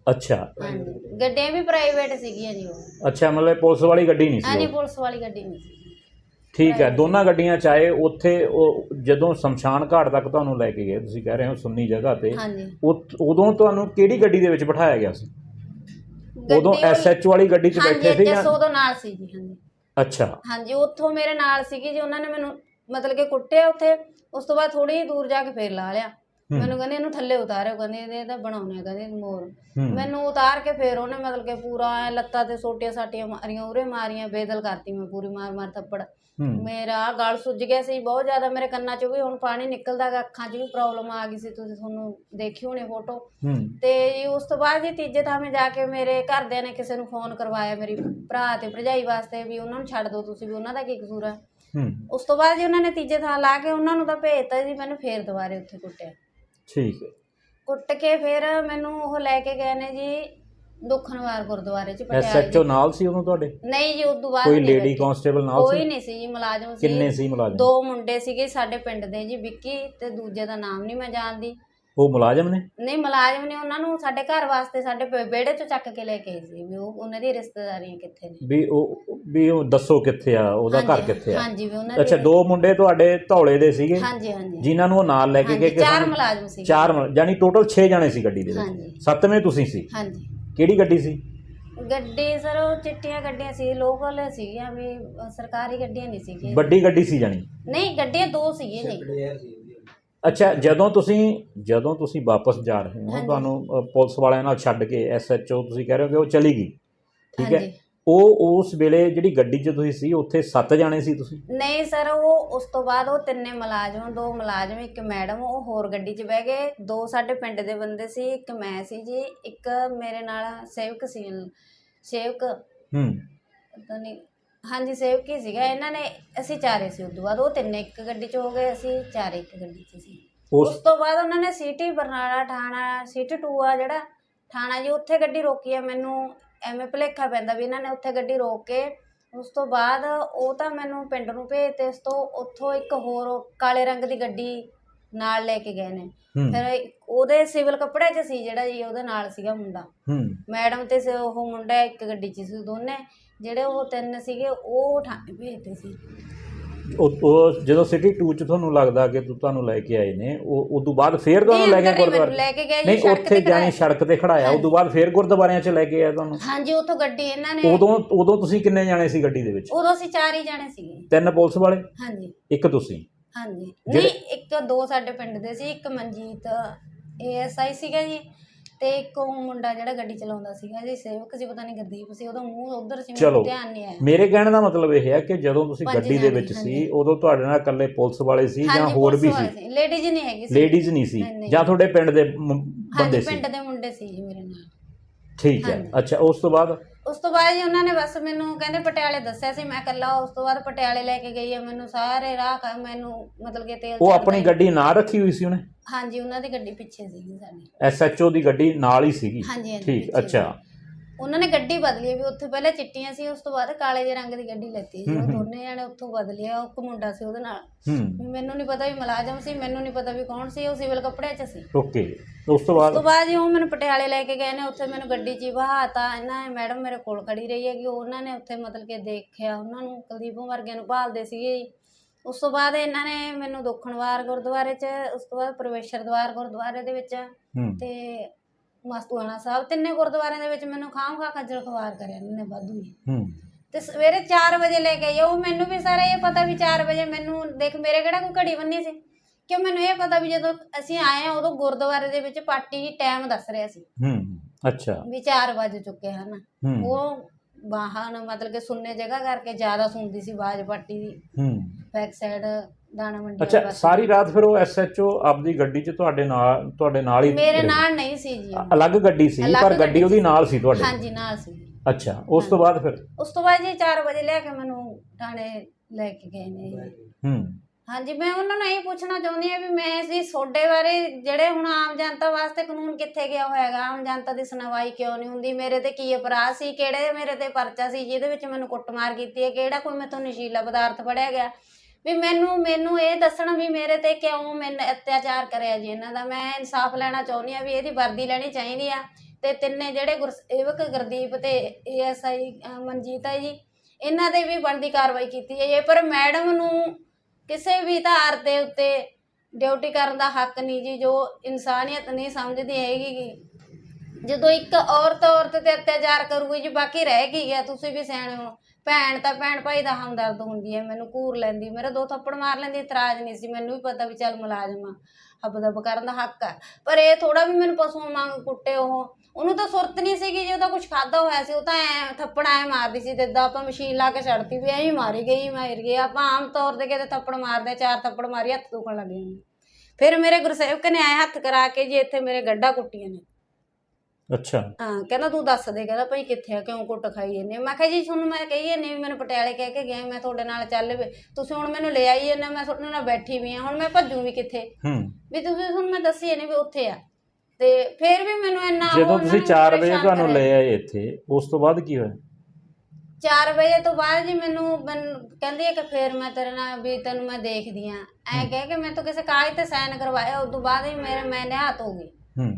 ਅੱਛਾ। ਹਾਂਜੀ। ਗੱਡੀਆਂ ਵੀ ਪ੍ਰਾਈਵੇਟ ਸੀਗੀਆਂ ਜੀ ਉਹ। ਅੱਛਾ ਮਤਲਬ ਪੁਲਿਸ ਵਾਲੀ ਗੱਡੀ ਨਹੀਂ ਸੀ ਹਾਂਜੀ ਉਹ। ਪੁਲਿਸ ਵਾਲੀ ਗੱਡੀ ਨਹੀਂ ਸੀ। ਠੀਕ ਹੈ ਦੋਨਾਂ ਗੱਡੀਆਂ ਚ ਆਏ ਉੱਥੇ ਉਹ ਜਦੋਂ ਸ਼ਮਸ਼ਾਨ ਘਾਟ ਤੱਕ ਤੁਹਾਨੂੰ ਲੈ ਕੇ ਗਏ ਤੁਸੀਂ ਕਹਿ ਰਹੇ ਹੋ ਸੁੰਨੀ ਜਗ੍ਹਾ ਤੇ ਹਾਂਜੀ। ਉਤ- ਉਦੋਂ ਤੁਹਾਨੂੰ ਕਿਹੜੀ ਗੱਡੀ ਦੇ ਵਿੱਚ ਬਿਠਾਇਆ ਗਿਆ ਸੀ? ਉਦੋਂ ਗੱਡੀ ਐਸਐਚ ਵਾਲੀ ਗੱਡੀ 'ਚ ਹਾਂਜੀ ਬੈਠੇ ਸੀ ਜਾਂ ਐਚਐਸ ਉਦੋਂ ਨਾਲ ਸੀ ਜੀ ਹਾਂਜੀ। ਅੱਛਾ। ਹਾਂਜੀ ਉੱਥੋਂ ਮੇਰੇ ਨਾਲ ਸੀਗੀ ਜੀ ਉਹਨਾਂ ਨੇ ਮੈਨੂੰ ਮਤਲਬ ਕਿ ਕੁੱਟਿਆ ਉੱਥੇ ਉਸ ਤੋਂ ਬਾਅਦ ਥੋੜੀ ਦੂਰ ਜਾ ਕੇ ਫੇਰ ਲਾ ਲਿਆ। ਮੈਨੂੰ ਕਹਿੰਦੇ ਇਹਨੂੰ ਥੱਲੇ ਉਤਾਰਿਓ ਕਹਿੰਦੇ ਇਹਦੇ ਤਾਂ ਬਣਾਉਣੇ ਕਹਿੰਦੇ ਮੋਰ। ਮੈਨੂੰ ਉਤਾਰ ਕੇ ਫੇਰ ਉਹਨੇ ਮਤਲਬ ਕਿ ਪੂਰਾ ਐਂ ਲੱਤਾਂ ਤੇ ਸੋਟੀਆਂ ਸਾਟੀਆਂ ਮਾਰੀਆਂ ਉਰੇ ਮਾਰੀਆਂ ਬੇਦਲ ਕਰਤੀ ਮੈਂ ਪੂਰੀ ਮਾਰ ਮਾਰ ਥੱਪੜ। ਮੇਰਾ ਗਲ ਸੁੱਜ ਗਿਆ ਸੀ ਬਹੁਤ ਜ਼ਿਆਦਾ ਮੇਰੇ ਕੰਨਾਂ 'ਚੋਂ ਵੀ ਹੁਣ ਪਾਣੀ ਨਿਕਲਦਾ ਗਾ ਅੱਖਾਂ 'ਚ ਵੀ ਪ੍ਰੋਬਲਮ ਆ ਗਈ ਸੀ ਤੁਸੀਂ ਤੁਹਾਨੂੰ ਦੇਖੀ ਹੋਣੀ ਫੋਟੋ ਤੇ ਜੀ ਉਸ ਤੋਂ ਬਾਅਦ ਜੀ ਤੀਜੇ ਥਾਵੇਂ ਜਾ ਕੇ ਮੇਰੇ ਘਰਦਿਆਂ ਨੇ ਕਿਸੇ ਨੂੰ ਫੋਨ ਕਰਵਾਇਆ ਮੇਰੀ ਭਰਾ ਤੇ ਭਰਜਾਈ ਵਾਸਤੇ ਵੀ ਉਹਨਾਂ ਨੂੰ ਛੱਡ ਦਿਓ ਤੁਸੀਂ ਵੀ ਉਹਨਾਂ ਦਾ ਕੀ ਕਸੂਰ ਹੂੰ। ਉਸ ਤੋਂ ਬਾਅਦ ਜੀ ਉਹਨਾਂ ਨੇ ਤੀਜੇ ਥਾਂ ਲਾ ਕੇ ਉਹਨਾਂ ਨੂੰ ਤਾਂ ਭੇਜਤਾ ਜੀ ਮੈਨੂੰ ਫੇਰ ਦੁਬਾਰੇ ਉੱਥੇ ਕੁੱਟਿਆ। ਠੀਕ ਹੈ। ਕੁੱਟ ਕੇ ਫਿਰ ਮੈਨੂੰ ਉਹ ਲੈ ਕੇ ਗਏ ਨੇ ਜੀ ਦੁਖਨਵਾਰ ਗੁਰਦੁਆਰੇ ਚ ਪਟਿਆਲੇ ਐਸਐਚਓ। ਨਾਲ ਸੀ ਉਹਨੂੰ ਤੁਹਾਡੇ? ਨਹੀਂ ਜੀ ਉਸ ਤੋਂ ਬਾਅਦ ਕੋਈ ਨਹੀਂ ਲੇਡੀ। ਕਾਂਸਟੇਬਲ ਨਾਲ ਕੋਈ ਸੀ? ਨਹੀਂ ਸੀ ਜੀ ਮੁਲਾਜ਼ਮ ਸੀ। ਕਿੰਨੇ ਸੀ ਮੁਲਾਜ਼ਮ? ਦੋ ਮੁੰਡੇ ਸੀਗੇ ਸਾਡੇ ਪਿੰਡ ਦੇ ਜੀ ਵਿੱਕੀ ਤੇ ਦੂਜੇ ਦਾ ਨਾਮ ਨਹੀਂ ਮੈਂ ਜਾਣਦੀ। ਉਹ ਮੁਲਾਜ਼ਮ ਨੇ? ਨਹੀਂ ਮੁਲਾਜ਼ਮ ਨੇ ਉਹਨਾਂ ਨੂੰ ਸਾਡੇ ਘਰ ਵਾਸਤੇ ਸਾਡੇ ਪ- ਵਿਹੜੇ ਚੋਂ ਚੱਕ ਕੇ ਲੈ ਕੇ ਆਏ ਸੀ ਵੀ ਉਹ ਉਹਨਾਂ ਦੀ ਰਿਸ਼ਤੇਦਾਰੀਆਂ ਕਿੱਥੇ ਨੇ। ਵੀ ਉਹ ਵੀ ਉਹ ਦੱਸੋ ਕਿੱਥੇ ਆ ਉਹਦਾ ਘਰ ਹਾਂਜੀ, ਕਿੱਥੇ ਆ? ਹਾਂਜੀ ਵੀ ਉਹਨਾਂ ਅੱਛਾ ਦੀ ਮੁੰਡੇ ਤੁਹਾਡੇ ਧੌਲੇ ਦੇ ਸੀਗੇ? ਹਾਂਜੀ ਹਾਂਜੀ। ਜਿਨ੍ਹਾਂ ਨੂੰ ਉਹ ਨਾਲ ਲੈ ਕੇ ਗਏ ਹਾਂਜੀ ਕਿ ਚਾਰ ਸਾਨੂੰ- ਮੁਲਾਜ਼ਮ ਸੀ ਚਾਰ ਮੁਲਾ- ਯਾਨੀ ਟੋਟਲ 6 ਜਾਣੇ ਸੀ ਗੱਡੀ ਦੇ ਵਿੱਚ। ਹਾਂਜੀ। ਸੱਤਵੇਂ ਤੁਸੀਂ ਸੀ? ਹਾਂਜੀ। ਕਿਹੜੀ ਗੱਡੀ ਸੀ? ਗੱਡੀ ਸਰ ਉਹ ਚਿੱਟੀਆਂ ਗੱਡੀਆਂ ਸੀ ਲੋਕਲ ਸੀਗੀਆਂ ਵੀ ਅ, ਸਰਕਾਰੀ ਗੱਡੀਆਂ ਨਹੀਂ ਸੀਗੀਆਂ। ਵੱਡੀ ਗੱਡੀ ਸੀ ਜਾਣੀ? ਨਹੀਂ ਗੱਡੀਆਂ ਦੋ ਸੀਗੀਆਂ ਉਹਦੀ। ਅੱਛਾ ਜਦੋਂ ਤੁਸੀਂ ਜਦੋਂ ਤੁਸੀਂ ਵਾਪਸ ਜਾ ਰਹੇ ਹੋ ਹਾਂਜੀ। ਤੁਹਾਨੂੰ ਅ, ਪੁਲਿਸ ਵਾਲਿਆਂ ਨਾਲ ਛੱਡ ਕੇ ਐਸਐਚਓ ਤੁਸੀਂ ਕਹਿ ਰਹੇ ਹੋ ਕਿ ਉਹ ਚਲੀ ਗਈ? ਠੀਕ ਹੈ। ਹਾਂਜੀ। ਉਹ ਉਸ ਵੇਲੇ ਜਿਹੜੀ ਗੱਡੀ 'ਚ ਤੁਸੀਂ ਸੀ ਉੱਥੇ ਸੱਤ ਜਾਣੇ ਸੀ ਤੁਸੀਂ? ਨਹੀਂ ਸਰ ਉਹ ਉਸ ਤੋਂ ਬਾਅਦ ਉਹ ਤਿੰਨੇ ਮੁਲਾਜ਼ਮ ਦੋ ਮੁਲਾਜ਼ਮ ਇੱਕ ਮੈਡਮ ਉਹ ਹੋਰ ਗੱਡੀ 'ਚ ਬਹਿ ਗਏ। ਦੋ ਸਾਡੇ ਪਿੰਡ ਦੇ ਬੰਦੇ ਸੀ ਇੱਕ ਮੈਂ ਸੀ ਜੀ ਇੱਕ ਮੇਰੇ ਨਾਲ ਸੇਵਕ ਸੀ। ਸੇਵਕ ਹੂੰ। ਪਤਾ ਨਹੀਂ ਹਾਂਜੀ ਸੇਵਕ ਹੀ ਸੀਗਾ। ਇਹਨਾਂ ਨੇ ਅਸੀਂ ਚਾਰੇ ਸੀ ਉਦੋਂ ਬਾਅਦ। ਉਹ ਤਿੰਨੇ ਇੱਕ ਗੱਡੀ 'ਚ ਹੋ ਗਏ ਅਸੀਂ ਚਾਰੇ ਇੱਕ ਗੱਡੀ 'ਚ ਸੀ। ਉਸ ਉਸ ਤੋਂ ਬਾਅਦ ਉਹਨਾਂ ਨੇ ਸਿਟੀ ਬਰਨਾਲਾ ਥਾਣਾ ਸਿਟੀ 2 ਆ ਜਿਹੜਾ ਥਾਣਾ ਜੀ ਉੱਥੇ ਗੱਡੀ ਰੋਕੀ ਆ। ਮੈਨੂੰ ਐਵੇਂ ਭੁਲੇਖਾ ਪੈਂਦਾ ਵੀ ਇਹਨਾਂ ਨੇ ਉੱਥੇ ਗੱਡੀ ਰੋਕ ਕੇ ਉਸ ਤੋਂ ਬਾਅਦ ਉਹ ਤਾਂ ਮੈਨੂੰ ਪਿੰਡ ਨੂੰ ਭੇਜ ਤੇ ਉਸ ਤੋਂ ਉੱਥੋਂ ਇੱਕ ਹੋਰ ਕਾਲੇ ਰੰਗ ਦੀ ਗੱਡੀ ਨਾਲ ਲੈ ਕੇ ਗਏ ਨੇ। ਹੂੰ। ਫਿਰ ਇੱਕ ਉਹਦੇ ਸਿਵਲ ਕੱਪੜੇ 'ਚ ਸੀ ਜਿਹੜਾ ਜੀ ਉਹਦੇ ਨਾਲ ਸੀਗਾ ਮੁੰਡਾ। ਹੂੰ। ਮੈਡਮ ਤੇ ਸ- ਉਹ ਮੁੰਡਾ ਇੱਕ ਗੱਡੀ 'ਚ ਸੀ ਦੋਨੇ। ਜਿਹੜੇ ਉਹ ਤਿੰਨ ਸੀਗੇ ਉਹ ਥਾਣੇ ਭੇਜਦੇ ਸੀ। ਉਹ ਉਹ ਜਦੋਂ ਸਿਟੀ 2 ਚ ਤੁਹਾਨੂੰ ਲੱਗਦਾ ਕਿ ਤੂੰ ਤੁਹਾਨੂੰ ਲੈ ਕੇ ਆਏ ਨੇ ਉਹ ਉਦੋਂ ਬਾਅਦ ਫੇਰ ਤੁਹਾਨੂੰ ਲੈ ਕੇ ਗੁਰਦੁਆਰੇ? ਲੈ ਕੇ ਗਏ ਜੀ ਨਹੀਂ ਉੱਥੇ ਤੇ ਜਾਣੀ। ਸੜਕ ਤੇ ਖੜਾਇਆ ਉਦੋਂ ਬਾਅਦ ਫੇਰ ਗੁਰਦੁਆਰਿਆਂ 'ਚ ਲੈ ਕੇ ਆਇਆ ਤੁਹਾਨੂੰ? ਹਾਂਜੀ ਉੱਥੋਂ ਗੱਡੀ ਇਹਨਾਂ ਨੇ ਉਦੋਂ ਉਦੋਂ ਤੁਸੀਂ ਕਿੰਨੇ ਜਾਣੇ ਸੀ ਗੱਡੀ ਦੇ ਵਿੱਚ? ਉਦੋਂ ਅਸੀਂ ਚਾਰ ਹੀ ਜਾਣੇ ਸੀਗੇ। ਤਿੰਨ ਪੁਲਿਸ ਵਾਲੇ? ਹਾਂਜੀ। ਇੱਕ ਤੁਸੀਂ? ਹਾਂਜੀ। ਨਹੀਂ ਇੱਕ ਦੋ ਸਾਡੇ ਪਿੰਡ ਦੇ ਸੀ ਇੱਕ ਮਨਜੀਤ ਏਐਸਆਈ ਸੀਗਾ ਜੀ ਤੇ ਇੱਕ ਉਹ ਮੁੰਡਾ ਜਿਹੜਾ ਗੱਡੀ ਚਲਾਉਂਦਾ ਸੀਗਾ ਜੀ ਸੇਵਕ ਸੀ ਪਤਾ ਨਹੀਂ ਗੁਰਦੀਪ ਸੀ ਉਹਦਾ ਮੂੰਹ ਉਧਰ ਸੀ ਚਲੋ। ਧਿਆਨ ਨਹੀਂ ਆਇਆ ਮੇਰੇ ਕਹਿਣ ਦਾ ਮਤਲਬ ਇਹ ਹੈ ਕਿ ਜਦੋਂ ਤੁਸੀਂ ਗੱਡੀ ਦੇ ਵਿੱਚ ਸੀ ਹਾਂਜੀ। ਉਦੋਂ ਤੁਹਾਡੇ ਨਾਲ ਇਕੱਲੇ ਪੁਲਿਸ ਵਾਲੇ ਸੀ ਜਾਂ ਹੋਰ ਵੀ ਸੀ ਲੇਡੀਜ਼ ਨਹੀਂ ਹੈਗੀ ਸੀ ਲੇਡੀਜ਼ ਨਹੀਂ ਸੀ ਨਹੀਂ, ਨਹੀਂ। ਜਾਂ ਤੁਹਾਡੇ ਪਿੰਡ ਦੇ ਮ- ਬੰਦੇ ਹਾਂਜੀ ਸੀ ਪਿੰਡ ਦੇ ਮੁੰਡੇ ਸੀ ਜੀ ਮੇਰੇ ਨਾਲ ਠੀਕ ਹੈ ਹਾਂਜੀ। ਅੱਛਾ ਉਸ ਤੋਂ ਬਾਅਦ ਉਸ ਤੋਂ ਬਾਅਦ ਜੀ ਉਹਨਾਂ ਨੇ ਬਸ ਮੈਨੂੰ ਕਹਿੰਦੇ ਪਟਿਆਲੇ ਦੱਸਿਆ ਸੀ ਮੈਂ ਇਕੱਲਾ ਉਸ ਤੋਂ ਬਾਅਦ ਪਟਿਆਲੇ ਲੈ ਕੇ ਗਈ ਆ ਮੈਨੂੰ ਸਾਰੇ ਰਾਹ ਕ- ਮੈਨੂੰ ਮਤਲਬ ਕਿ ਤੇਲ ਉਹ ਚੜ੍ਹਦਾ ਆਪਣੀ ਹੀ- ਗੱਡੀ ਨਾ ਰੱਖੀ ਹੋਈ ਸੀ ਉਹਨੇ? ਹਾਂਜੀ ਉਹਨਾਂ ਦੀ ਗੱਡੀ ਪਿੱਛੇ ਸੀਗੀ ਸਾਡੀ। ਐਸਐਚਓ ਦੀ ਗੱਡੀ ਨਾਲ ਹੀ ਸੀਗੀ? ਹਾਂਜੀ ਹਾਂਜੀ ਠੀਕ ਪਿੱਛੇ ਅੱਛਾ। ਉਹਨਾਂ ਨੇ ਗੱਡੀ ਬਦਲੀ ਹੈ ਵੀ ਉੱਥੇ ਪਹਿਲਾਂ ਚਿੱਟੀਆਂ ਸੀ ਉਸ ਤੋਂ ਬਾਅਦ ਕਾਲੇ ਜਿਹੇ ਰੰਗ ਦੀ ਗੱਡੀ ਲੈਤੀ ਸੀ। ਹੂੰ, ਉਹ ਹੂੰ। ਦੋਨੇ ਜਣੇ ਉੱਥੋਂ ਬਦਲੇ ਆ ਉਹ ਇੱਕ ਮੁੰਡਾ ਸੀ ਉਹਦੇ ਨਾਲ। ਹੂੰ। ਵੀ ਮੈਨੂੰ ਨਹੀਂ ਪਤਾ ਵੀ ਮੁਲਾਜ਼ਮ ਸੀ ਮੈਨੂੰ ਨਹੀਂ ਪਤਾ ਵੀ ਕੌਣ ਸੀ ਉਹ ਸਿਵਲ ਕੱਪੜਿਆਂ 'ਚ ਸੀ। ਉਸ ਓਕੇ। ਉਸ ਤੋਂ ਤੋਂ ਬਾਅਦ ਬਾਅਦ ਜੀ ਉਹ ਮੈਨੂੰ ਪਟਿਆਲੇ ਲੈ ਕੇ ਗਏ ਨੇ ਉੱਥੇ ਮੈਨੂੰ ਗੱਡੀ 'ਚ ਹੀ ਬਹਾਤਾ ਇਹਨਾਂ ਨੇ ਮੈਡਮ ਮੇਰੇ ਕੋਲ ਖੜੀ ਰਹੀ ਹੈਗੀ ਉਹਨਾਂ ਨੇ ਉੱਥੇ ਮਤਲਬ ਕਿ ਦੇਖਿਆ ਉਹਨਾਂ ਨੂੰ ਕੁਲਦੀਪ ਵਰਗਿਆਂ ਨੂੰ ਭਾਲਦੇ ਸੀਗੇ ਜੀ। ਉਸ ਤੋਂ ਬਾਅਦ ਇਹਨਾਂ ਨੇ ਮੈਨੂੰ ਦੁਖਨਵਾਰ ਗੁਰਦੁਆਰੇ 'ਚ ਉਸ ਤੋਂ ਬਾਅਦ ਪ੍ਰਵੇਸ਼ਰ ਦਵਾਰ ਗੁਰਦੁਆਰੇ ਦੇ ਵਿੱਚ ਹੂੰ। ਤੇ ਮਸਤੂਆਣਾ ਸਾਹਿਬ ਤਿੰਨੇ ਗੁਰਦੁਆਰਿਆਂ ਦੇ ਵਿੱਚ ਮੈਨੂੰ ਖਾਮ ਖਾ ਖੱਜਲ ਖਵਾਰ ਕਰਿਆ ਇਹਨਾਂ ਨੇ ਵਾਧੂ ਹੀ। ਹੂੰ। ਤੇ ਸਵੇਰੇ 4 ਵਜੇ ਲੈ ਕੇ ਉਹ ਮੈਨੂੰ ਵੀ ਸਾਰਾ ਇਹ ਪਤਾ ਵੀ 4 ਵਜੇ ਮੈਨੂੰ ਦੇਖ ਮੇਰੇ ਕਿਹੜਾ ਕੋਈ ਘੜੀ ਬੰਨੀ ਸੀ? ਕਿ ਮੈਨੂੰ ਇਹ ਪਤਾ ਵੀ ਜਦੋਂ ਅਸੀਂ ਆਏ ਆ ਉਦੋਂ ਗੁਰਦੁਆਰੇ ਦੇ ਵਿੱਚ ਪਾਰਟੀ ਟਾਈਮ ਦੱਸ ਰਿਹਾ ਸੀ। ਹੂੰ ਅੱਛਾ। ਵੀ 4 ਵਜੇ ਚੁੱਕੇ ਹਨ। ਉਹ ਵਾਹਨ ਮਤਲਬ ਕਿ ਸੁਣਨੇ ਜਗ੍ਹਾ ਕਰਕੇ ਜ਼ਿਆਦਾ ਸੁਣਦੀ ਸੀ ਆਵਾਜ਼ ਪਾਰਟੀ ਦੀ। ਹੂੰ। ਬੈਕ ਸਾਈਡ ਦਾਣਾ ਮੰਡੀ ਵਾਲੇ ਅੱਛਾ। ਸਾਰੀ ਰਾਤ ਫਿਰ ਉਹ ਐਸਐਚਓ ਆਪਦੀ ਗੱਡੀ 'ਚ ਤੁਹਾਡੇ ਨਾਲ ਤੁਹਾਡੇ ਨਾਲ ਹੀ ਮੇਰੇ? ਨਾਲ ਨਹੀਂ ਸੀ ਜੀ ਉਹ। ਅਲੱਗ ਗੱਡੀ ਸੀ ਅਲੱਗ ਪਰ ਗੱਡੀ ਗੱਡੀ ਉਹਦੀ। ਨਾਲ ਸੀ ਤੁਹਾਡੇ? ਹਾਂਜੀ ਨਾਲ ਸੀ। ਅੱਛਾ ਉਸ ਤੋਂ ਬਾਅਦ ਫਿਰ? ਉਸ ਤੋਂ ਬਾਅਦ ਜੀ 4 ਵਜੇ ਲੈ ਕੇ ਮੈਨੂੰ ਥਾਣੇ ਲੈ ਕੇ ਗਏ ਨੇ ਜੀ। ਹੂੰ। ਹਾਂਜੀ ਮੈਂ ਉਹਨਾਂ ਨੂੰ ਇਹ ਪੁੱਛਣਾ ਚਾਹੁੰਦੀ ਹਾਂ ਵੀ ਮੈਂ ਸੀ ਸੋਡੇ ਬਾਰੇ ਜਿਹੜੇ ਹੁਣ ਆਮ ਜਨਤਾ ਵਾਸਤੇ ਕਾਨੂੰਨ ਕਿੱਥੇ ਗਿਆ ਹੋਇਆਗਾ ਆਮ ਜਨਤਾ ਦੀ ਸੁਣਵਾਈ ਕਿਉਂ ਨਹੀਂ ਹੁੰਦੀ? ਮੇਰੇ ਤੇ ਕੀ ਅਪਰਾਧ ਸੀ? ਕਿਹੜੇ ਮੇਰੇ ਤੇ ਪਰਚਾ ਸੀ? ਜਿਹਦੇ ਵਿੱਚ ਮੈਨੂੰ ਕੁੱਟਮਾਰ ਕੀਤੀ ਹੈ? ਕਿਹੜਾ ਕੋਈ ਮੈਥੋਂ ਨਸ਼ੀਲਾ ਪਦਾਰਥ ਫੜਿਆ ਗਿਆ? ਵੀ ਮੈਨੂੰ ਮੈਨੂੰ ਇਹ ਦੱਸਣ ਵੀ ਮੇਰੇ ਤੇ ਕਿਉਂ ਮੈਨੂੰ ਅਤਿਆਚਾਰ ਕਰਿਆ ਜੀ ਇਹਨਾਂ ਦਾ। ਮੈਂ ਇਨਸਾਫ ਲੈਣਾ ਚਾਹੁੰਦੀ ਹਾਂ ਵੀ ਇਹਦੀ ਵਰਦੀ ਲੈਣੀ ਚਾਹੀਦੀ ਆ। ਤੇ ਤਿੰਨੇ ਜਿਹੜੇ ਗੁਰਸੇਵਕ ਗੁਰਦੀਪ ਤੇ ਏਐਸਆਈ ਮਨਜੀਤ ਹੈ ਜੀ, ਇਹਨਾਂ ਦੇ ਵੀ ਬਣਦੀ ਕਾਰਵਾਈ ਕੀਤੀ ਹੈ। ਪਰ ਮੈਡਮ ਨੂੰ ਕਿਸੇ ਵੀ ਧਾਰ ਦੇ ਉੱਤੇ ਡਿਊਟੀ ਕਰਨ ਦਾ ਹੱਕ ਨਹੀਂ ਜੀ, ਜੋ ਇਨਸਾਨੀਅਤ ਨਹੀਂ ਸਮਝਦੀ ਹੈਗੀ ਜਦੋਂ ਇੱਕ ਔਰਤ ਔਰਤ ਤੇ ਅਤਿਆਚਾਰ ਕਰੂਗੀ ਜੀ, ਬਾਕੀ ਰਹਿ ਕੀ ਗਿਆ, ਤੁਸੀਂ ਵੀ ਸਿਆਣੇ ਹੋ। ਭੈਣ ਤਾਂ ਭੈਣ ਭਾਈ ਦਾ ਹਮਦਰਦ ਹੁੰਦੀ ਹੈ, ਮੈਨੂੰ ਘੂਰ ਲੈਂਦੀ, ਮੇਰਾ ਦੋ ਥੱਪੜ ਮਾਰ ਲੈਂਦੀ, ਇਤਰਾਜ਼ ਨਹੀਂ ਸੀ, ਮੈਨੂੰ ਵੀ ਪਤਾ ਵੀ ਚੱਲ ਮੁਲਾਜ਼ਮ ਆ ਹੱਬ ਕਰਨ ਦਾ ਹੱਕ ਆ। ਪਰ ਇਹ ਥੋੜਾ ਵੀ ਮੈਨੂੰ ਪਸ਼ੂਆਂ ਵਾਂਗ ਕੁੱਟੇ ਉਹ, ਉਹਨੂੰ ਤਾਂ ਸੁਰਤ ਨਹੀਂ ਸੀਗੀ ਜੇ ਉਹਦਾ ਕੁਝ ਖਾਦਾ ਹੋਇਆ ਸੀ, ਉਹ ਤਾਂ ਐ ਥੱਪੜ ਐ ਮਾਰਦੀ ਸੀ, ਜਿੱਦਾਂ ਆਪਾਂ ਮਸ਼ੀਨ ਲਾ ਕੇ ਛੱਡਤੀ ਵੀ ਐਂ ਹੀ ਮਾਰੀ ਗਈ, ਮਾਰ ਗਈ, ਆਪਾਂ ਆਮ ਤੌਰ ਤੇ ਕਿਤੇ ਥੱਪੜ ਮਾਰਦੇ ਚਾਰ ਥੱਪੜ ਮਾਰੀ, ਹੱਥ ਦੁਖਣ ਲੱਗ ਜਾਂਦੇ ਫਿਰ ਮੇਰੇ ਗੁਰਸੇਵਕ ਨੇ ਐ ਹੱਥ ਕਰਾ ਕੇ ਜੀ ਇੱਥੇ ਮੇਰੇ ਗੱਡਾ ਕੁੱਟੀਆਂ ਨੇ। ਅੱਛਾ। ਹਾਂ ਕਹਿੰਦਾ ਤੂੰ ਦੱਸ ਦੇ ਕਹਿੰਦਾ ਭਾਈ ਕਿੱਥੇ ਆ ਕਿਉਂ ਕੁੱਟ ਖਾਈ ਜਾਂਦੇ ਮੈਂ ਕਿਹਾ ਜੀ ਤੁਹਾਨੂੰ ਮੈਂ ਕਹੀ ਜਾਂਦੀ ਵੀ ਮੈਨੂੰ ਪਟਿਆਲੇ ਕਹਿ ਕੇ ਗਿਆ ਮੈਂ ਤੁਹਾਡੇ ਨਾਲ ਚੱਲ ਵੀ ਤੁਸੀਂ ਹੁਣ ਮੈਨੂੰ ਲੈ ਆਈ ਜਾਂਦੇ ਮੈਂ ਤੁਹਾਡੇ ਨਾਲ ਬੈਠੀ ਵੀ ਆ ਹੁਣ ਮੈਂ ਭੱਜੂ ਵੀ ਕਿੱਥੇ? ਹੂੰ। ਵੀ ਤੁਸੀਂ ਹੁਣ ਮੈਂ ਦੱਸੀ ਜਾਂਦੀ ਵੀ ਉੱਥੇ ਆ। ਤੇ ਫਿਰ ਵੀ ਮੈਨੂੰ ਇੰਨਾ ਉਹ ਜਦੋਂ ਉਹਨਾਂ ਤੁਸੀਂ ਨੂੰ 4 ਵਜੇ ਪਰੇਸ਼ਾਨ ਤੁਹਾਨੂੰ ਕਰਿਆ। ਲੈ ਆਏ ਇੱਥੇ ਉਸ ਤੋਂ ਬਾਅਦ ਕੀ ਹੋਇਆ? 4 ਵਜੇ ਤੋਂ ਬਾਅਦ ਜੀ ਮੈਨੂੰ ਮੈਨੂੰ ਕਹਿੰਦੀ ਹੈ ਕਿ ਫੇਰ ਮੈਂ ਤੇਰੇ ਨਾਲ ਵੀ ਤੈਨੂੰ ਮੈਂ ਦੇਖਦੀ ਆ ਐ ਕਹਿ ਕੇ ਮੈਂ ਤਾਂ ਕਿਸੇ ਕਾਗਜ਼ ਤੇ ਸਾਈਨ ਕਰਵਾਇਆ ਉਸ ਤੋਂ ਬਾਅਦ ਹੀ ਮੇਰੇ ਮੈਂ ਨਿਹਾਤ ਹੋ ਗਈ। ਹੂੰ।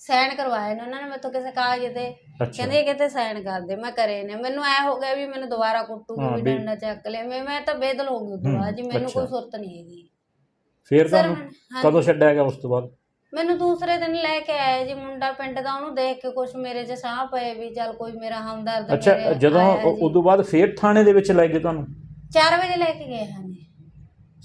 ਸਾਈਨ ਕਰਵਾਏ ਨੇ ਉਹਨਾਂ ਨੇ ਤੋਂ ਕਿਸੇ ਕਾਗਜ਼ ਤੇ। ਅੱਛਾ। ਕਹਿੰਦੇ ਕਿਤੇ ਸਾਈਨ ਕਰ ਦੇ ਮੈਂ ਕਰੇ ਨੇ। ਮੈਨੂੰ ਐ ਹੋ ਗਿਆ ਵੀ ਮੈਨੂੰ ਦੁਬਾਰਾ ਕੁੱਟੂਗੀ ਹਾਂ, ਵੀ ਵੀ- ਡੰਡਾ ਚੱਕ ਲੈ ਮੈਂ ਮੈਂ ਤਾਂ ਬੇਦਲ ਹੋ ਗਈ ਉਸ ਤੋਂ ਹੂੰ, ਬਾਅਦ ਜੀ ਮੈਨੂੰ ਅੱਛਾ। ਕੋਈ ਸੁਰਤ ਨਹੀਂ ਹੈਗੀ। ਫਿਰ ਸਰ ਤੁਹਾਨੂੰ ਕਦੋਂ। ਛੱਡਿਆ ਗਿਆ ਉਸ ਤੋਂ ਬਾਅਦ? ਮੈਨੂੰ ਦੂਸਰੇ ਦਿਨ ਲੈ ਕੇ ਆਏ ਜੀ ਮੁੰਡਾ ਪਿੰਡ ਦਾ ਉਹਨੂੰ ਦੇਖ ਕੇ ਕੁਝ ਮੇਰੇ 'ਚ ਸਾਹ ਪਏ ਵੀ ਚੱਲ ਕੋਈ ਮੇਰਾ ਹਮਦਰਦ ਅੱਛਾ ਮੇਰੇ ਜਦੋਂ ਆਇਆ ਜੀ। ਉਦੋਂ ਬਾਅਦ ਫੇਰ ਥਾਣੇ ਦੇ ਵਿੱਚ ਲੈ ਗਏ ਤੁਹਾਨੂੰ? 4 ਵਜੇ ਲੈ ਕੇ ਗਏ ਹਨ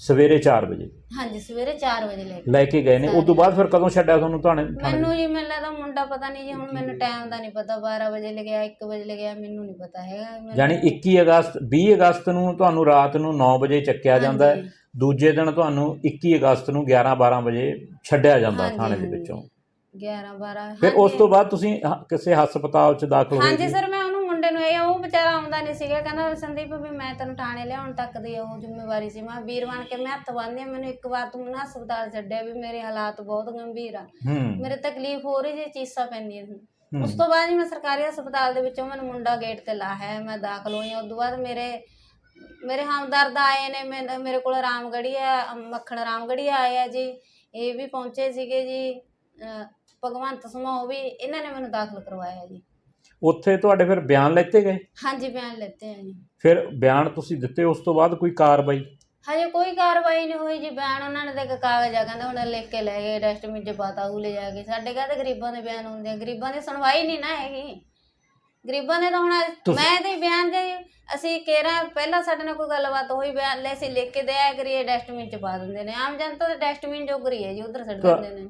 ਸਵੇਰੇ 4 ਵਜੇ। ਹਾਂਜੀ ਸਵੇਰੇ 4 ਵਜੇ ਲੈ ਕੇ ਲੈ ਕੇ ਗਏ ਨੇ। ਉਦੋਂ ਬਾਅਦ ਫਿਰ ਕਦੋਂ ਛੱਡਿਆ ਤੁਹਾਨੂੰ ਥਾਣੇ ਥਾਣੇ? ਮੈਨੂੰ ਜੀ ਮੈਨੂੰ ਲੱਗਦਾ ਮੁੰਡਾ ਪਤਾ ਨਹੀਂ ਜੀ ਹੁਣ ਮੈਨੂੰ ਟਾਈਮ ਦਾ ਨਹੀਂ ਪਤਾ। 12 ਵਜੇ ਲੱਗਿਆ 1 ਵਜੇ ਲੱਗਿਆ ਮੈਨੂੰ ਨਹੀਂ ਪਤਾ ਹੈਗਾ। ਮੈਨੂੰ- ਯਾਨੀ 21 ਅਗਸਤ 20 ਅਗਸਤ ਨੂੰ ਤੁਹਾਨੂੰ ਰਾਤ ਨੂੰ 9 ਵਜੇ ਚੱਕਿਆ ਜਾਂਦਾ ਹੈ। ਹਾਂਜੀ। ਦੂਜੇ ਦਿਨ ਤੁਹਾਨੂੰ 21 ਅਗਸਤ ਨੂੰ 11 12 ਵਜੇ ਛੱਡਿਆ ਜਾਂਦਾ ਹਾਂਜੀ, ਥਾਣੇ ਦੇ। ਵਿੱਚੋਂ। 11 12 ਫਿਰ ਉਸ ਤੋਂ ਬਾਅਦ ਤੁਸੀਂ ਹ- ਕਿਸੇ ਹਸਪਤਾਲ 'ਚ ਦਾਖਲ ਹੋਏ ਹਾਂਜੀ? ਸਰ ਮੈਂ ਆਉਂਦਾ ਨਹੀਂ ਸੀਗਾ ਕਹਿੰਦਾ ਸੰਦੀਪ ਵੀ ਮੈਂ ਤੈਨੂੰ ਥਾਣੇ ਲਿਆਉਣ ਤੱਕ ਦੀ ਉਹ ਜ਼ਿੰਮੇਵਾਰੀ ਸੀ। ਮੈਂ ਵੀਰ ਬਣ ਕੇ ਮੈਂ ਹੱਥ ਬੰਨ੍ਹਦੀ ਹਾਂ ਮੈਨੂੰ ਇੱਕ ਵਾਰ ਤੂੰ ਮੈਨੂੰ ਹਸਪਤਾਲ ਛੱਡਿਆ ਵੀ ਮੇਰੇ ਹਾਲਾਤ ਬਹੁਤ ਗੰਭੀਰ ਆ। ਹੂੰ। ਮੇਰੇ ਤਕਲੀਫ ਹੋ ਰਹੀ ਸੀ ਚੀਸਾਂ ਪੈਂਦੀਆਂ ਸੀ। ਹੂੰ। ਉਸ ਤੋਂ ਬਾਅਦ ਹੀ ਮੈਂ ਸਰਕਾਰੀ ਹਸਪਤਾਲ ਦੇ ਵਿੱਚੋਂ ਮੈਨੂੰ ਮੁੰਡਾ ਗੇਟ ਤੇ ਲਾ ਹੈ ਮੈਂ ਦਾਖਲ ਹੋਈ ਹਾਂ। ਉਸ ਤੋਂ ਬਾਅਦ ਮੇਰੇ ਮੇਰੇ ਹਮਦਰਦ ਆਏ ਨੇ ਮੈਂ- ਮੇਰੇ ਕੋਲ ਰਾਮਗੜੀ ਆ ਮੱਖਣ ਰਾਮਗੜੀ ਆਏ ਆ ਜੀ। ਇਹ ਵੀ ਪਹੁੰਚੇ ਸੀਗੇ ਜੀ ਅਹ ਭਗਵੰਤ ਸਮੂਹ ਵੀ ਇਹਨਾਂ ਨੇ ਮੈਨੂੰ ਦਾਖਲ ਕਰਵਾਇਆ ਜੀ। ਉੱਥੇ ਤੁਹਾਡੇ ਫਿਰ ਬਿਆਨ ਲੈਤੇ ਗਏ? ਹਾਂਜੀ ਬਿਆਨ ਲੈਤੇ ਆ ਜੀ। ਫਿਰ ਬਿਆਨ ਤੁਸੀਂ ਦਿੱਤੇ ਉਸ ਤੋਂ ਬਾਅਦ ਕੋਈ ਕਾਰਵਾਈ? ਹਜੇ ਕੋਈ ਕਾਰਵਾਈ ਨਹੀਂ ਹੋਈ ਜੀ ਬਿਆਨ ਉਹਨਾਂ ਨੇ ਤਾਂ ਇੱਕ ਕਾਗਜ਼ ਆ ਕਹਿੰਦਾ ਉਹਨਾਂ ਲਿਖ ਕੇ ਲੈ ਗਏ ਡਸਟਬਿਨ 'ਚ ਪਾਤਾ ਉਹ ਲੈ ਜਾ ਕੇ। ਸਾਡੇ ਕਹਿੰਦੇ ਗਰੀਬਾਂ ਦੇ ਬਿਆਨ ਹੁੰਦੇ ਆ ਗਰੀਬਾਂ ਦੀ ਸੁਣਵਾਈ ਨਹੀਂ ਨਾ ਹੈਗੀ। ਗਰੀਬਾਂ ਦੇ ਤਾਂ ਹੁਣ ਮੈਂ ਤੇ ਬਿਆਨ ਦੇ ਅਸੀਂ ਕਿਹੜਾ ਪਹਿਲਾਂ ਸਾਡੇ ਨਾਲ ਕੋਈ ਗੱਲਬਾਤ ਹੋਈ ਬਿਆਨ ਲੈ ਅਸੀਂ ਲਿਖ ਕੇ ਦਿਆ ਕਰੀਏ ਡਸਟਬਿਨ 'ਚ ਪਾ ਦਿੰਦੇ ਨੇ। ਆਮ ਜਨਤਾ ਦੇ ਡਸਟਬਿਨ ਜੋਗਰੀ ਹੈ ਜੀ ਉਧਰ ਤਾਂ- ਦਿੰਦੇ ਨੇ।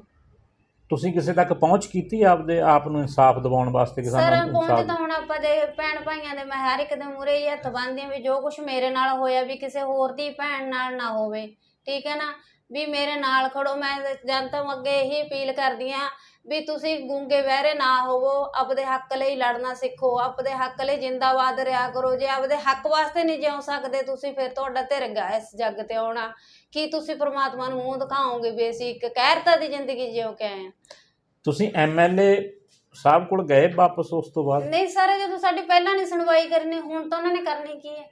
ਤੁਸੀਂ ਕਿਸੇ ਤੱਕ ਪਹੁੰਚ ਕੀਤੀ ਆਪਦੇ ਆਪ ਨੂੰ ਇਨਸਾਫ ਦਿਵਾਉਣ ਵਾਸਤੇ ਕਿ ਸਰ ਸਾਨੂੰ ਪਹੁੰਚ ਇਨਸਾਫ ਤਾਂ ਹੁਣ ਆਪਾਂ ਦੇ ਭੈਣ ਭਾਈਆਂ ਦੇ ਮੈਂ ਹਰ ਇੱਕ ਦੇ ਮੂਰੇ ਹੀ ਹੱਥ ਬੰਨ੍ਹਦੀ ਹਾਂ ਵੀ ਜੋ ਕੁਝ ਮੇਰੇ ਨਾਲ ਹੋਇਆ ਵੀ ਕਿਸੇ ਹੋਰ ਦੀ ਭੈਣ ਨਾਲ ਨਾ ਹੋਵੇ ਠੀਕ ਹੈ ਨਾ? ਵੀ ਮੇਰੇ ਨਾਲ ਖੜੋ ਮੈਂ ਜਨਤਾ ਨੂੰ ਅੱਗੇ ਇਹੀ ਅਪੀਲ ਕਰਦੀ ਹਾਂ ਵੀ ਤੁਸੀਂ ਗੂੰਗੇ ਬਹਿਰੇ ਨਾ ਹੋਵੋ ਆਪਦੇ ਹੱਕ ਲਈ ਲੜਨਾ ਸਿੱਖੋ ਆਪਦੇ ਹੱਕ ਲਈ ਜਿੰਦਾਬਾਦ ਰਿਹਾ ਕਰੋ। ਜੇ ਆਪਦੇ ਹੱਕ ਵਾਸਤੇ ਨਹੀਂ ਜਿਉ ਸਕਦੇ ਤੁਸੀਂ ਫਿਰ ਤੁਹਾਡਾ ਧਿਰਗਾ ਇਸ ਜੱਗ ਤੇ ਆਉਣਾ। ਕੀ ਤੁਸੀਂ ਪ੍ਰਮਾਤਮਾ ਨੂੰ ਮੂੰਹ ਦਿਖਾਓਗੇ ਵੀ ਅਸੀਂ ਇੱਕ ਕਹਿਰਤਾ ਦੀ ਜ਼ਿੰਦਗੀ ਜਿਉ ਕੇ ਆਏ ਤੁਸੀਂ ਐਮਐਲਏ ਸਾਹਿਬ ਕੋਲ ਗਏ ਵਾਪਸ ਉਸ ਤੋਂ ਬਾਅਦ? ਨਹੀਂ ਸਰ ਜਦੋਂ ਸਾਡੀ ਪਹਿਲਾਂ ਨਹੀਂ ਸੁਣਵਾਈ ਕਰਨੀ ਹੁਣ ਤਾਂ ਉਹਨਾਂ ਨੇ ਕਰਨੀ ਕੀ ਹੂੰ?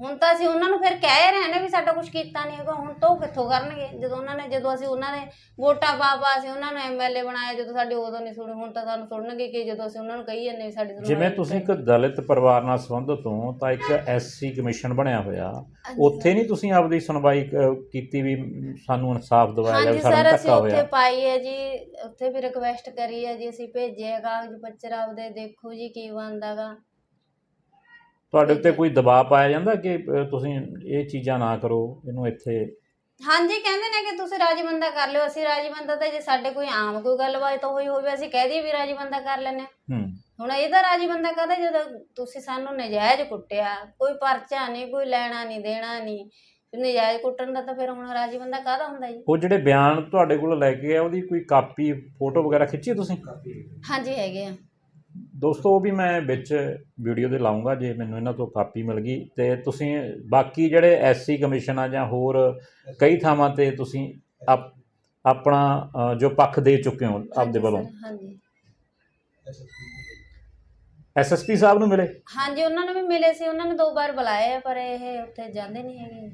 ਹੁਣ ਤਾਂ ਅਸੀਂ ਉਹਨਾਂ ਨੂੰ ਫਿਰ ਕਹਿ ਰਹੇ ਨੇ ਵੀ ਸਾਡਾ ਕੁਝ ਕੀਤਾ ਨਹੀਂ ਹੈਗਾ ਹੁਣ ਤਾਂ ਉਹ ਕਿੱਥੋਂ ਕਰਨਗੇ? ਜਦੋਂ ਉਹਨਾਂ ਨੇ ਜਦੋਂ ਅਸੀਂ ਉਹਨਾਂ ਨੇ ਵੋਟਾਂ ਪਾ ਪਾ ਅਸੀਂ ਉਹਨਾਂ ਨੂੰ ਐਮਐਲਏ ਬਣਾਇਆ ਜਦੋਂ ਸਾਡੀ ਉਦੋਂ ਨਹੀਂ ਸੁਣੀ ਹੁਣ ਤਾਂ ਸਾਨੂੰ ਸੁਣਨਗੇ ਕਿ ਜਦੋਂ ਅਸੀਂ ਉਹਨਾਂ ਨੂੰ ਕਹੀ ਜਾਂਦੇ ਵੀ ਸਾਡੀ ਜਿਵੇਂ ਤੁਸੀਂ ਇੱਕ ਦਲਿਤ ਪਰਿਵਾਰ ਨਾਲ ਸੰਬੰਧਿਤ ਹੋ ਤਾਂ ਇੱਕ ਐਸਸੀ ਕਮਿਸ਼ਨ ਬਣਿਆ ਹੋਇਆ। ਉੱਥੇ ਨਹੀਂ ਤੁਸੀਂ ਆਪਦੀ ਸੁਣਵਾਈ ਕੀਤੀ ਵੀ ਸਾਨੂੰ ਇਨਸਾਫ ਦਿਵਾਇਆ ਜਾਵੇ ਸਾਨੂੰ ਸਰ ਅਸੀਂ ਧੱਕਾ ਉੱਥੇ ਹੋਇਆ ਪਾਈ ਹੈ ਜੀ ਉੱਥੇ ਵੀ ਰਿਕਵੈਸਟ ਕਰੀ ਹੈ ਜੀ ਅਸੀਂ ਭੇਜੇ ਆ ਕਾਗਜ਼ ਪੱਤਰ ਆਪਦੇ ਦੇਖੋ ਜੀ ਕੀ ਬਣਦਾਗਾ ਤੁਹਾਡੇ ਉੱਤੇ ਕੋਈ ਦਬਾਅ ਪਾਇਆ ਜਾਂਦਾ ਕਿ ਤੁਸੀਂ ਇਹ ਚੀਜ਼ਾਂ ਨਾ ਕਰੋ ਇਹਨੂੰ ਇੱਥੇ? ਹਾਂਜੀ ਕਹਿੰਦੇ ਨੇ ਕਿ ਤੁਸੀਂ ਰਾਜੀ ਬੰਦਾ ਕਰ ਲਿਓ ਅਸੀਂ ਰਾਜੀ ਬੰਦਾ ਤਾਂ ਜੇ ਸਾਡੇ ਕੋਈ ਆਮ ਕੋਈ ਗੱਲਬਾਤ ਹੋਈ ਹੋਵੇ ਅਸੀਂ ਕਹਿ ਦਈਏ ਵੀ ਰਾਜੀ ਬੰਦਾ ਕਰ ਲੈਨੇ ਹੂੰ। ਹੁਣ ਇਹਦਾ ਰਾਜੀ ਬੰਦਾ ਕਹਦਾ ਜਦੋਂ ਤੁਸੀਂ ਸਾਨੂੰ ਨਜਾਇਜ਼ ਕੁੱਟਿਆ ਕੋਈ ਪਰਚਾ ਨਹੀਂ ਕੋਈ ਲੈਣਾ ਨਹੀਂ ਦੇਣਾ ਨਹੀਂ ਨਜਾਇਜ਼ ਕੁੱਟਣ ਦਾ ਤਾਂ ਫਿਰ ਹੁਣ ਰਾਜੀ ਬੰਦਾ ਕਾਹਦਾ ਹੁੰਦਾ ਜੀ? ਉਹ ਜਿਹੜੇ ਬਿਆਨ ਤੁਹਾਡੇ ਕੋਲ ਲੈ ਕੇ ਆ ਉਹਦੀ ਕੋਈ ਕਾਪੀ ਫੋਟੋ ਵਗੈਰਾ ਖਿੱਚੀ ਤੁਸੀਂ? ਹਾਂਜੀ ਹੈਗੇ ਆ। ਦੋਸਤੋ ਉਹ ਵੀ ਮੈਂ ਵਿੱਚ ਵੀਡੀਓ ਦੇ ਲਾਉਂਗਾ ਜੇ ਮੈਨੂੰ ਇਹਨਾਂ ਤੋਂ ਕਾਪੀ ਮਿਲ ਗਈ। ਤੇ ਤੁਸੀਂ ਬਾਕੀ ਜਿਹੜੇ ਐਸਸੀ ਕਮਿਸ਼ਨ ਆ ਜਾਂ ਹੋਰ ਕਈ ਥਾਵਾਂ ਤੇ ਤੁਸੀਂ ਆਪ- ਆਪਣਾ ਅ, ਜੋ ਪੱਖ ਦੇ ਚੁੱਕੇ ਹੋ ਆਪਦੇ ਹਾਂਜੀ ਵੱਲੋਂ। ਸਰ, ਹਾਂਜੀ। ਐਸਐਸਪੀ ਸਾਹਿਬ ਨੂੰ ਮਿਲੇ? ਹਾਂਜੀ ਉਹਨਾਂ ਨੂੰ ਵੀ ਮਿਲੇ ਸੀ। ਉਹਨਾਂ ਨੇ ਦੋ ਵਾਰ ਬੁਲਾਏ ਆ, ਪਰ ਇਹ ਉੱਥੇ ਜਾਂਦੇ ਨਹੀਂ ਹੈਗੇ।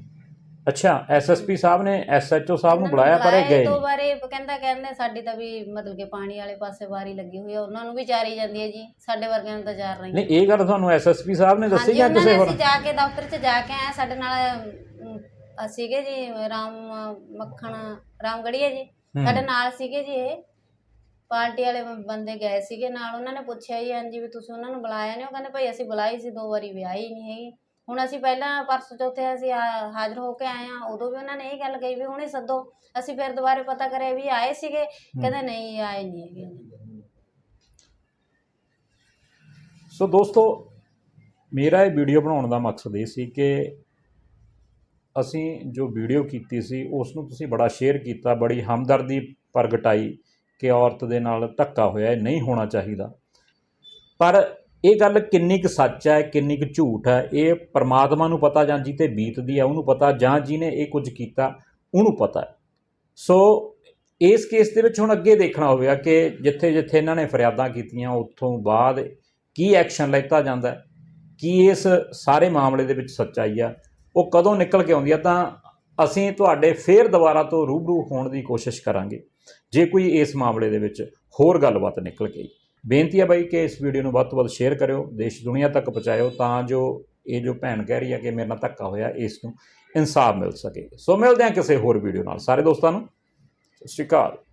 ਅੱਛਾ ਐਸਐਸਪੀ ਸਾਹਿਬ ਨੇ ਐਸਐਚਓ ਸਾਹਿਬ ਨੂੰ ਬੁਲਾਇਆ ਪਰ ਇਹ ਗਏ ਦੋ ਨਹੀਂ। ਵਾਰ ਇਹ ਕਹਿੰਦਾ ਕਹਿੰਦੇ ਸਾਡੀ ਤਾਂ ਵੀ ਮਤਲਬ ਕਿ ਪਾਣੀ ਵਾਲੇ ਪਾਸੇ ਵਾਰੀ ਲੱਗੀ ਹੋਈ ਆ ਉਹਨਾਂ ਨੂੰ ਵੀ ਚਾਰੀ ਜਾਂਦੀ ਹੈ ਜੀ ਸਾਡੇ ਵਰਗਿਆਂ ਨੂੰ ਤਾਂ ਚਾਰ ਰਹੀ ਨਹੀਂ ਇਹ ਗੱਲ ਤੁਹਾਨੂੰ ਐਸਐਸਪੀ ਸਾਹਿਬ ਨੇ ਦੱਸੀ ਹਾਂਜੀ ਜਾਂ ਉਹਨਾਂ ਕਿਸੇ ਨੇ ਹੋਰ? ਅਸੀਂ ਜਾ ਕੇ ਦਫ਼ਤਰ 'ਚ ਜਾ ਕੇ ਆਏ ਸਾਡੇ ਨਾਲ ਅਮ, ਅਹ ਸੀਗੇ ਜੀ ਰਾਮ ਮੱਖਣ ਰਾਮਗੜੀਆ ਜੀ ਹੂੰ। ਸਾਡੇ ਨਾਲ ਸੀਗੇ ਜੀ ਇਹ। ਪਾਰਟੀ ਵਾਲੇ ਬੰਦੇ ਗਏ ਸੀਗੇ ਨਾਲ ਉਹਨਾਂ ਨੇ ਪੁੱਛਿਆ ਜੀ ਹਾਂਜੀ ਵੀ ਤੁਸੀਂ ਉਹਨਾਂ ਨੂੰ ਬੁਲਾਇਆ ਨਹੀਂ ਉਹ ਕਹਿੰਦੇ ਭਾਈ ਅਸੀਂ ਬੁਲਾਈ ਸੀ ਦੋ ਵਾਰੀ ਵਿਆਹੀ ਨਹੀਂ ਹੈਗੀ। ਹੁਣ ਅਸੀਂ ਪਹਿਲਾਂ ਪਰਸੋਂ ਚੌਥੇ ਅਸੀਂ ਹਾਜ਼ਰ ਹੋ ਕੇ ਆਏ ਆ ਉਦੋਂ ਵੀ ਉਹਨਾਂ ਨੇ ਇਹ ਗੱਲ ਕਹੀ ਵੀ ਹੁਣੇ ਸੱਦੋ। ਅਸੀਂ ਫਿਰ ਦੁਬਾਰੇ ਪਤਾ ਕਰਿਆ ਵੀ ਆਏ ਸੀਗੇ ਕਹਿੰਦੇ ਨਹੀਂ ਆਏ ਨਹੀਂ ਹੈਗੇ। ਸੋ ਦੋਸਤੋ ਮੇਰਾ ਇਹ ਵੀਡੀਓ ਬਣਾਉਣ ਦਾ ਮਕਸਦ ਇਹ ਸੀ ਕਿ ਅਸੀਂ ਜੋ ਵੀਡੀਓ ਕੀਤੀ ਸੀ ਉਸ ਨੂੰ ਤੁਸੀਂ ਬੜਾ ਸ਼ੇਅਰ ਕੀਤਾ ਬੜੀ ਹਮਦਰਦੀ ਪ੍ਰਗਟਾਈ ਕਿ ਔਰਤ ਦੇ ਨਾਲ ਧੱਕਾ ਹੋਇਆ ਇਹ ਨਹੀਂ ਹੋਣਾ ਚਾਹੀਦਾ। ਪਰ ਇਹ ਗੱਲ ਕਿੰਨੀ ਕੁ ਸੱਚ ਹੈ, ਕਿੰਨੀ ਕੁ ਝੂਠ ਹੈ? ਇਹ ਪਰਮਾਤਮਾ ਨੂੰ ਪਤਾ ਜਾਂ ਜਿਹਤੇ ਬੀਤਦੀ ਹੈ, ਉਹਨੂੰ ਪਤਾ ਜਾਂ ਜਿਹਨੇ ਇਹ ਕੁਝ ਕੀਤਾ, ਉਹਨੂੰ ਪਤਾ ਹੈ। ਸੋ ਇਸ ਕੇਸ ਦੇ ਵਿੱਚ ਹੁਣ ਅੱਗੇ ਦੇਖਣਾ ਹੋਵੇਗਾ ਕਿ ਜਿੱਥੇ ਜਿੱਥੇ ਇਹਨਾਂ ਨੇ ਫਰਿਆਦਾਂ ਕੀਤੀਆਂ, ਉੱਥੋਂ ਬਾਅਦ ਕੀ ਐਕਸ਼ਨ ਲਿੱਤਾ ਜਾਂਦਾ ਕੀ ਇਸ ਸਾਰੇ ਮਾਮਲੇ ਦੇ ਵਿੱਚ ਸੱਚਾਈ ਆ, ਉਹ ਕਦੋਂ ਨਿਕਲ ਕੇ ਆਉਂਦੀ ਆ, ਤਾਂ ਅਸੀਂ ਤੁਹਾਡੇ ਫੇਰ ਦੁਬਾਰਾ ਤੋਂ ਰੂਬਰੂ ਹੋਣ ਦੀ ਕੋਸ਼ਿਸ਼ ਕਰਾਂਗੇ। ਜੇ ਕੋਈ ਇਸ ਮਾਮਲੇ ਦੇ ਵਿੱਚ ਹੋਰ ਗੱਲਬਾਤ ਨਿਕਲ ਗਈ। ਬੇਨਤੀ ਹੈ ਬਾਈ ਕਿ ਇਸ ਵੀਡੀਓ ਨੂੰ ਵੱਧ ਤੋਂ ਵੱਧ ਸ਼ੇਅਰ ਕਰਿਓ, ਦੇਸ਼ ਦੁਨੀਆ ਤੱਕ ਪਹੁੰਚਾਇਓ ਤਾਂ ਜੋ ਇਹ ਜੋ ਭੈਣ ਕਹਿ ਰਹੀ ਹੈ ਕਿ ਮੇਰੇ ਨਾਲ ਧੱਕਾ ਹੋਇਆ, ਇਸ ਨੂੰ ਇਨਸਾਫ ਮਿਲ ਸਕੇ। ਸੋ ਮਿਲਦੇ ਹਾਂ ਕਿਸੇ ਹੋਰ ਵੀਡੀਓ ਨਾਲ। ਸਾਰੇ ਦੋਸਤਾਂ ਨੂੰ ਸਤਿ ਸ਼੍ਰੀ ਅਕਾਲ।